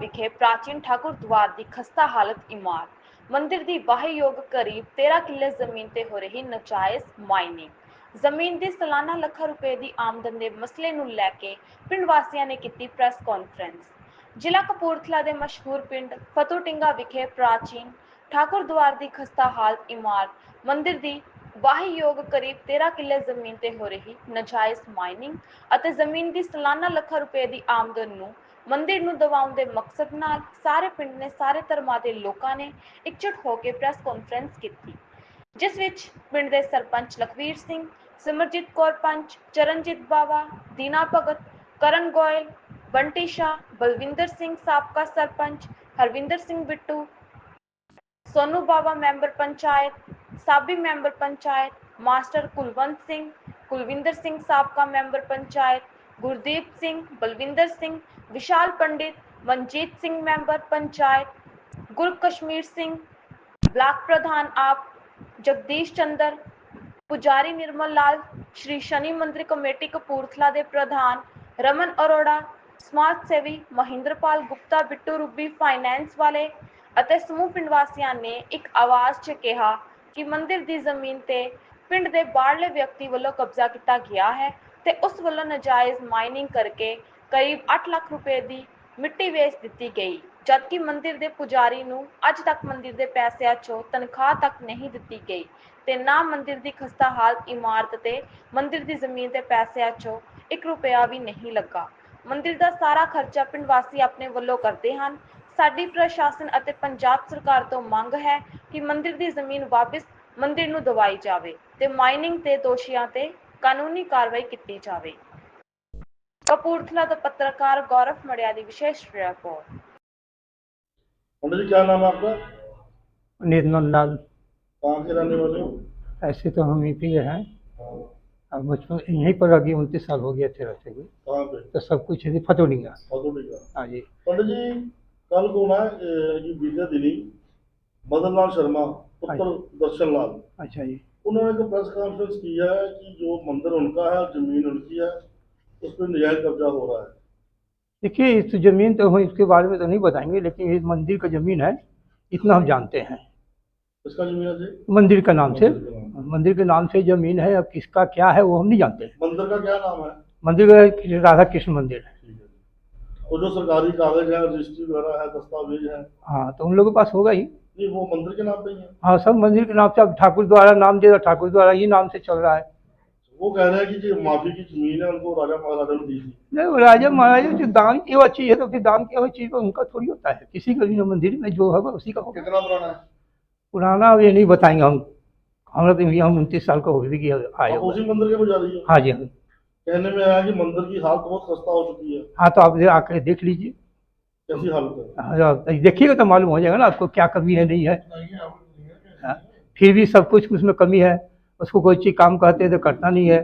ਵਿਖੇ ਪ੍ਰਾਚੀਨ ਠਾਕੁਰ ਦਵਾਰ ਦੀ ਖਸਤਾ ਹਾਲਤ ਇਮਾਰਤ। ਮੰਦਿਰ ਦੀ ਵਾਹਿਯੋਗ ਕਰੀਬ 13 ਕਿੱਲੇ ਜ਼ਮੀਨ ਤੇ ਹੋ ਰਹੀ ਨਜਾਇਜ਼ ਮਾਈਨਿੰਗ। ਜ਼ਮੀਨ ਦੀ ਸਾਲਾਨਾ ਲੱਖਾਂ ਰੁਪਏ ਦੀ ਆਮਦਨ ਦੇ ਮਸਲੇ ਨੂੰ ਲੈ ਕੇ ਪਿੰਡ ਵਾਸੀਆਂ ਨੇ ਕੀਤੀ ਪ੍ਰੈਸ ਕਾਨਫਰੰਸ। ਜ਼ਿਲ੍ਹਾ ਕਪੂਰਥਲਾ ਦੇ ਮਸ਼ਹੂਰ ਪਿੰਡ ਫਤੂਟਿੰਗਾ ਵਿਖੇ ਪ੍ਰਾਚੀਨ ਠਾਕੁਰ ਦਵਾਰ ਦੀ ਖਸਤਾ ਹਾਲਤ ਇਮਾਰਤ ਮੰਦਿਰ ਦੀ ਵਾਹਿਯੋਗ ਕਰੀਬ 13 ਕਿੱਲੇ ਜ਼ਮੀਨ ਤੇ ਹੋ ਰਹੀ ਨਜਾਇਜ਼ ਮਾਈਨਿੰਗ ਅਤੇ ਜ਼ਮੀਨ ਦੀ ਸਾਲਾਨਾ ਲੱਖਾਂ ਰੁਪਏ ਦੀ ਆਮਦਨ ਨੂੰ ਮੰਦਿਰ ਨੂੰ ਦਿਵਾਉਣ ਦੇ ਮਕਸਦ ਨਾਲ ਸਾਰੇ ਪਿੰਡ ਨੇ, ਸਾਰੇ ਧਰਮਾਂ ਦੇ ਲੋਕਾਂ ਨੇ ਇਕਜੁੱਟ ਹੋ ਕੇ ਪ੍ਰੈਸ ਕਾਨਫਰੰਸ ਕੀਤੀ, ਜਿਸ ਵਿੱਚ ਪਿੰਡ ਦੇ ਸਰਪੰਚ ਲਖਵੀਰ ਸਿੰਘ, ਸਿਮਰਜੀਤ ਕੌਰ ਪੰਚ, ਚਰਨਜੀਤ ਬਾਵਾ, ਦੀਨਾ ਭਗਤ, ਕਰਨ ਗੋਇਲ, ਬੰਟੀ ਸ਼ਾਹ, ਬਲਵਿੰਦਰ ਸਿੰਘ ਸਾਬਕਾ sarpanch, Harwinder Singh Bittu, Sonu Bawa member panchayat, Sabi member panchayat, master Kulwant Singh, Kulwinder Singh ਸਾਬਕਾ member panchayat Gurdeep Singh, Balwinder Singh, Vishal Pandit, Manjit Singh member panchayat Gurkashmir Singh, block ਪ੍ਰਧਾਨ ਆਪ, ਜਗਦੀਸ਼ ਚੰਦਰ, ਪੁਜਾਰੀ ਨਿਰਮਲ ਲਾਲ, ਸ਼੍ਰੀ ਸ਼ਨੀ ਮੰਦਿਰ committee Kapurthala ਦੇ ਪ੍ਰਧਾਨ, ਰਮਨ ਅਰੋੜਾ, ਸਮਾਜ ਸੇਵੀ Mahinderpal Gupta, Bittu Ruby finance ਵਾਲੇ ਅਤੇ ਸਮੂਹ ਪਿੰਡ ਵਾਸੀਆਂ ਨੇ ਇੱਕ ਆਵਾਜ਼ 'ਚ ਕਿਹਾ ਕਿ ਮੰਦਿਰ ਦੀ ਜ਼ਮੀਨ ਤੇ ਪਿੰਡ ਦੇ ਬਾਹਰਲੇ ਵਿਅਕਤੀ ਵੱਲੋਂ ਕਬਜ਼ਾ ਕੀਤਾ ਗਿਆ ਹੈ। ਤੇ ਉਸ ਵੱਲੋਂ ਨਜਾਇਜ਼ ਮਾਈਨਿੰਗ ਕਰਕੇ ਕਰੀਬ 8 ਲੱਖ ਰੁਪਏ ਦੀ ਮਿੱਟੀ ਵੇਚ ਦਿੱਤੀ ਗਈ, ਜਦਕਿ ਮੰਦਿਰ ਦੇ ਪੁਜਾਰੀ ਨੂੰ ਅੱਜ ਤੱਕ ਮੰਦਿਰ ਦੇ ਪੈਸਿਆਂ 'ਚੋਂ ਤਨਖਾਹ ਤੱਕ ਨਹੀਂ ਦਿੱਤੀ ਗਈ ਤੇ ਨਾ ਮੰਦਿਰ ਦੀ ਖਸਤਾ ਹਾਲਤ ਇਮਾਰਤ ਤੇ ਮੰਦਿਰ ਦੀ ਜ਼ਮੀਨ ਦੇ ਪੈਸਿਆਂ 'ਚੋਂ 1 ਰੁਪਿਆ ਵੀ ਨਹੀਂ ਲੱਗਾ। ਮੰਦਿਰ ਦਾ ਸਾਰਾ ਖਰਚਾ ਪਿੰਡ ਵਾਸੀ ਆਪਣੇ ਵੱਲੋਂ ਕਰਦੇ ਹਨ। ਸਾਡੀ ਪ੍ਰਸ਼ਾਸਨ ਅਤੇ ਪੰਜਾਬ ਸਰਕਾਰ ਤੋਂ ਮੰਗ ਹੈ ਕਿ ਮੰਦਿਰ ਦੀ ਜ਼ਮੀਨ ਵਾਪਸ ਮੰਦਿਰ ਨੂੰ ਦਵਾਈ ਜਾਵੇ ਤੇ ਮਾਈਨਿੰਗ ਤੇ ਦੋਸ਼ੀਆਂ ਤੇ ਕਾਨੂੰਨੀ ਕਾਰਵਾਈ ਕੀਤੀ ਜਾਵੇ ਕਪੂਰਥਲਾ ਤੋਂ ਪੱਤਰਕਾਰ ਗੌਰਵ ਮੜਿਆ ਦੀ ਵਿਸ਼ੇਸ਼ ਰਿਪੋਰਟ पंडित जी क्या नाम है आपका निर्मल लाल कहाँ के रहने वाले हो ऐसे तो हम यूपी के हैं कहाँ अब बचपन यहीं पर लगी उनतीस साल हो गया थे रहते हुए पे तो सब कुछ यदि फतोड़ी का भदोड़ी का हाँ जी पंडित जी कल को ना अ, ये बीते दिनी मदन लाल शर्मा पुत्र दर्शन लाल अच्छा जी उन्होंने एक प्रेस कॉन्फ्रेंस की है कि जो मंदिर उनका है ज़मीन उनकी है उस पर नजायज कब्जा हो रहा है। देखिए इस ज़मीन तो हम इसके बारे में तो नहीं बताएँगे लेकिन ये मंदिर का ज़मीन है इतना हम जानते हैं। इसका ज़मीन है मंदिर का नाम से। मंदिर का नाम। मंदिर के नाम से ज़मीन है अब किसका क्या है वो हम नहीं जानते। मंदिर का क्या नाम है? मंदिर का राधा कृष्ण मंदिर है। है। और जो सरकारी कागज़ है रजिस्ट्री वगैरह है दस्तावेज़ है। हाँ तो उन लोगों के पास होगा ही। ये वो मंदिर के नाम पे ही है। हाँ सब मंदिर के नाम से अब ठाकुर द्वारा नाम दिया ठाकुर द्वारा ही नाम से चल रहा है। वो कह रहे हैं कि जो माफ़ी की ज़मीन है उनको राजा महाराजा ने दी थी। नहीं वो राजा महाराजा जो दान की हुआ चीज़ है तो दान की हुई चीज़ उनका थोड़ी होता है। किसी का भी मंदिर में जो होगा उसी का होगा। कितना पुराना है? पुराना अब ये नहीं बताएँगे हम। हमारा तो हम उनतीस साल का हो गया आए उसी मंदिर के पुजारी हो? हाँ जी हाँ कहने में आया कि मंदिर की हालत बहुत खस्ता हो चुकी है। हाँ तो आप आकर देख लीजिए। देखिएगा तो मालूम हो जाएगा ना आपको क्या कमी है नहीं है। हाँ, फिर भी सब कुछ उसमें कमी है। उसको कोई चीज़ काम कहते हैं तो करता नहीं है।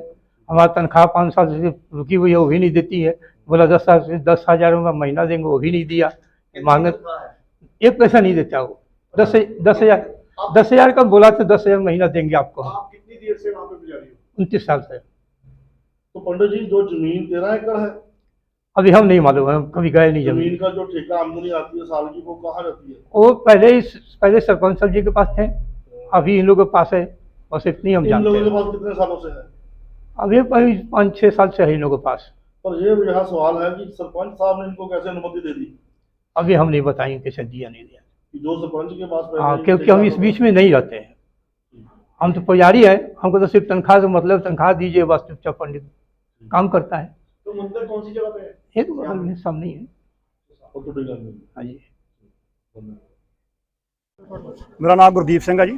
हमारा तनख्वाह पाँच साल से रुकी हुई है वो भी नहीं देती है। बोला दस साल से दस हज़ार का महीना देंगे वो भी नहीं दिया। मांगे एक पैसा नहीं देता वो। दस दस हज़ार दस हज़ार का बोला तो दस हज़ार महीना देंगे आपको। आप कितनी देर से वहाँ पे उनतीस साल से। तो पंडित जी जो ज़मीन तेरह एकड़ है अभी हम नहीं मालूम है हम कभी गए नहीं ज़मीन। का जो ठेका आमदनी आती है साल की वो कहाँ रहती है? वो पहले ही पहले सरपंच साहब जी के पास थे अभी इन लोगों के पास है बस इतनी हम इन जानते लोगों के हैं। पास कितने सालों से है? अभी पाँच छः साल से है इन लोगों के पास। पर ये यहाँ सवाल है कि सरपंच साहब ने इनको कैसे अनुमति दे दी? अभी हम नहीं बताएँगे कैसे दिया नहीं दिया जो सरपंच के पास हाँ क्योंकि हम इस बीच में नहीं रहते हैं। हम तो पुजारी है हमको तो सिर्फ़ तनख्वाह से मतलब तनख्वाह दीजिए बस चुपचाप पंडित काम करता है। तो मंदिर कौन सी जगह पे है ये तो बगल में सामने ही है फतोड़ी गंज में हाँ जी ਮੇਰਾ ਨਾਮ ਗੁਰਦੀਪ ਸਿੰਘ ਆ ਜੀ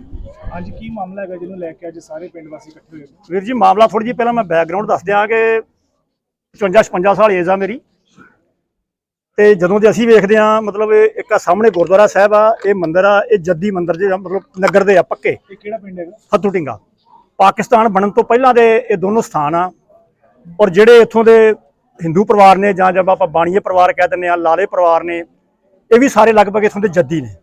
ਅੱਜ ਕੀ ਮਾਮਲਾ ਹੈਗਾ ਜਿਹਨੂੰ ਲੈ ਕੇ ਅੱਜ ਸਾਰੇ ਪਿੰਡ ਵਾਸੀ ਇਕੱਠੇ ਹੋਏ ਨੇ? ਵੀਰ ਜੀ ਮਾਮਲਾ ਥੋੜੀ ਜੀ ਪਹਿਲਾਂ ਮੈਂ ਬੈਕਗ੍ਰਾਉਂਡ ਦੱਸ ਦਿਆਂ ਕਿ 55 56 ਸਾਲ ਏਜ ਆ ਮੇਰੀ ਤੇ ਜਦੋਂ ਦੇ ਅਸੀਂ ਵੇਖਦੇ ਆ ਮਤਲਬ ਇਹ ਇੱਕ ਆ ਸਾਹਮਣੇ ਗੁਰਦੁਆਰਾ ਸਾਹਿਬ ਆ ਇਹ ਮੰਦਿਰ ਆ ਇਹ ਜੱਦੀ ਮੰਦਿਰ ਜਿਹੜਾ ਮਤਲਬ ਨਗਰ ਦੇ ਆ ਪੱਕੇ ਇਹ ਕਿਹੜਾ ਪਿੰਡ ਹੈਗਾ ਫੱਤੂ ਢਿੰਗਾ ਪਾਕਿਸਤਾਨ ਬਣਨ ਤੋਂ ਪਹਿਲਾਂ ਦੇ ਇਹ ਦੋਨੋਂ ਸਥਾਨ ਆ ਔਰ ਜਿਹੜੇ ਇੱਥੋਂ ਦੇ ਹਿੰਦੂ ਪਰਿਵਾਰ ਨੇ ਜਾਂ ਜਦ ਆਪਾਂ ਬਾਣੀਏ ਪਰਿਵਾਰ ਕਹਿ ਦਿੰਦੇ ਆ ਲਾਲੇ ਪਰਿਵਾਰ ਨੇ, ਇਹ ਵੀ ਸਾਰੇ ਲਗਭਗ ਇੱਥੋਂ ਦੇ ਜੱਦੀ ਨੇ।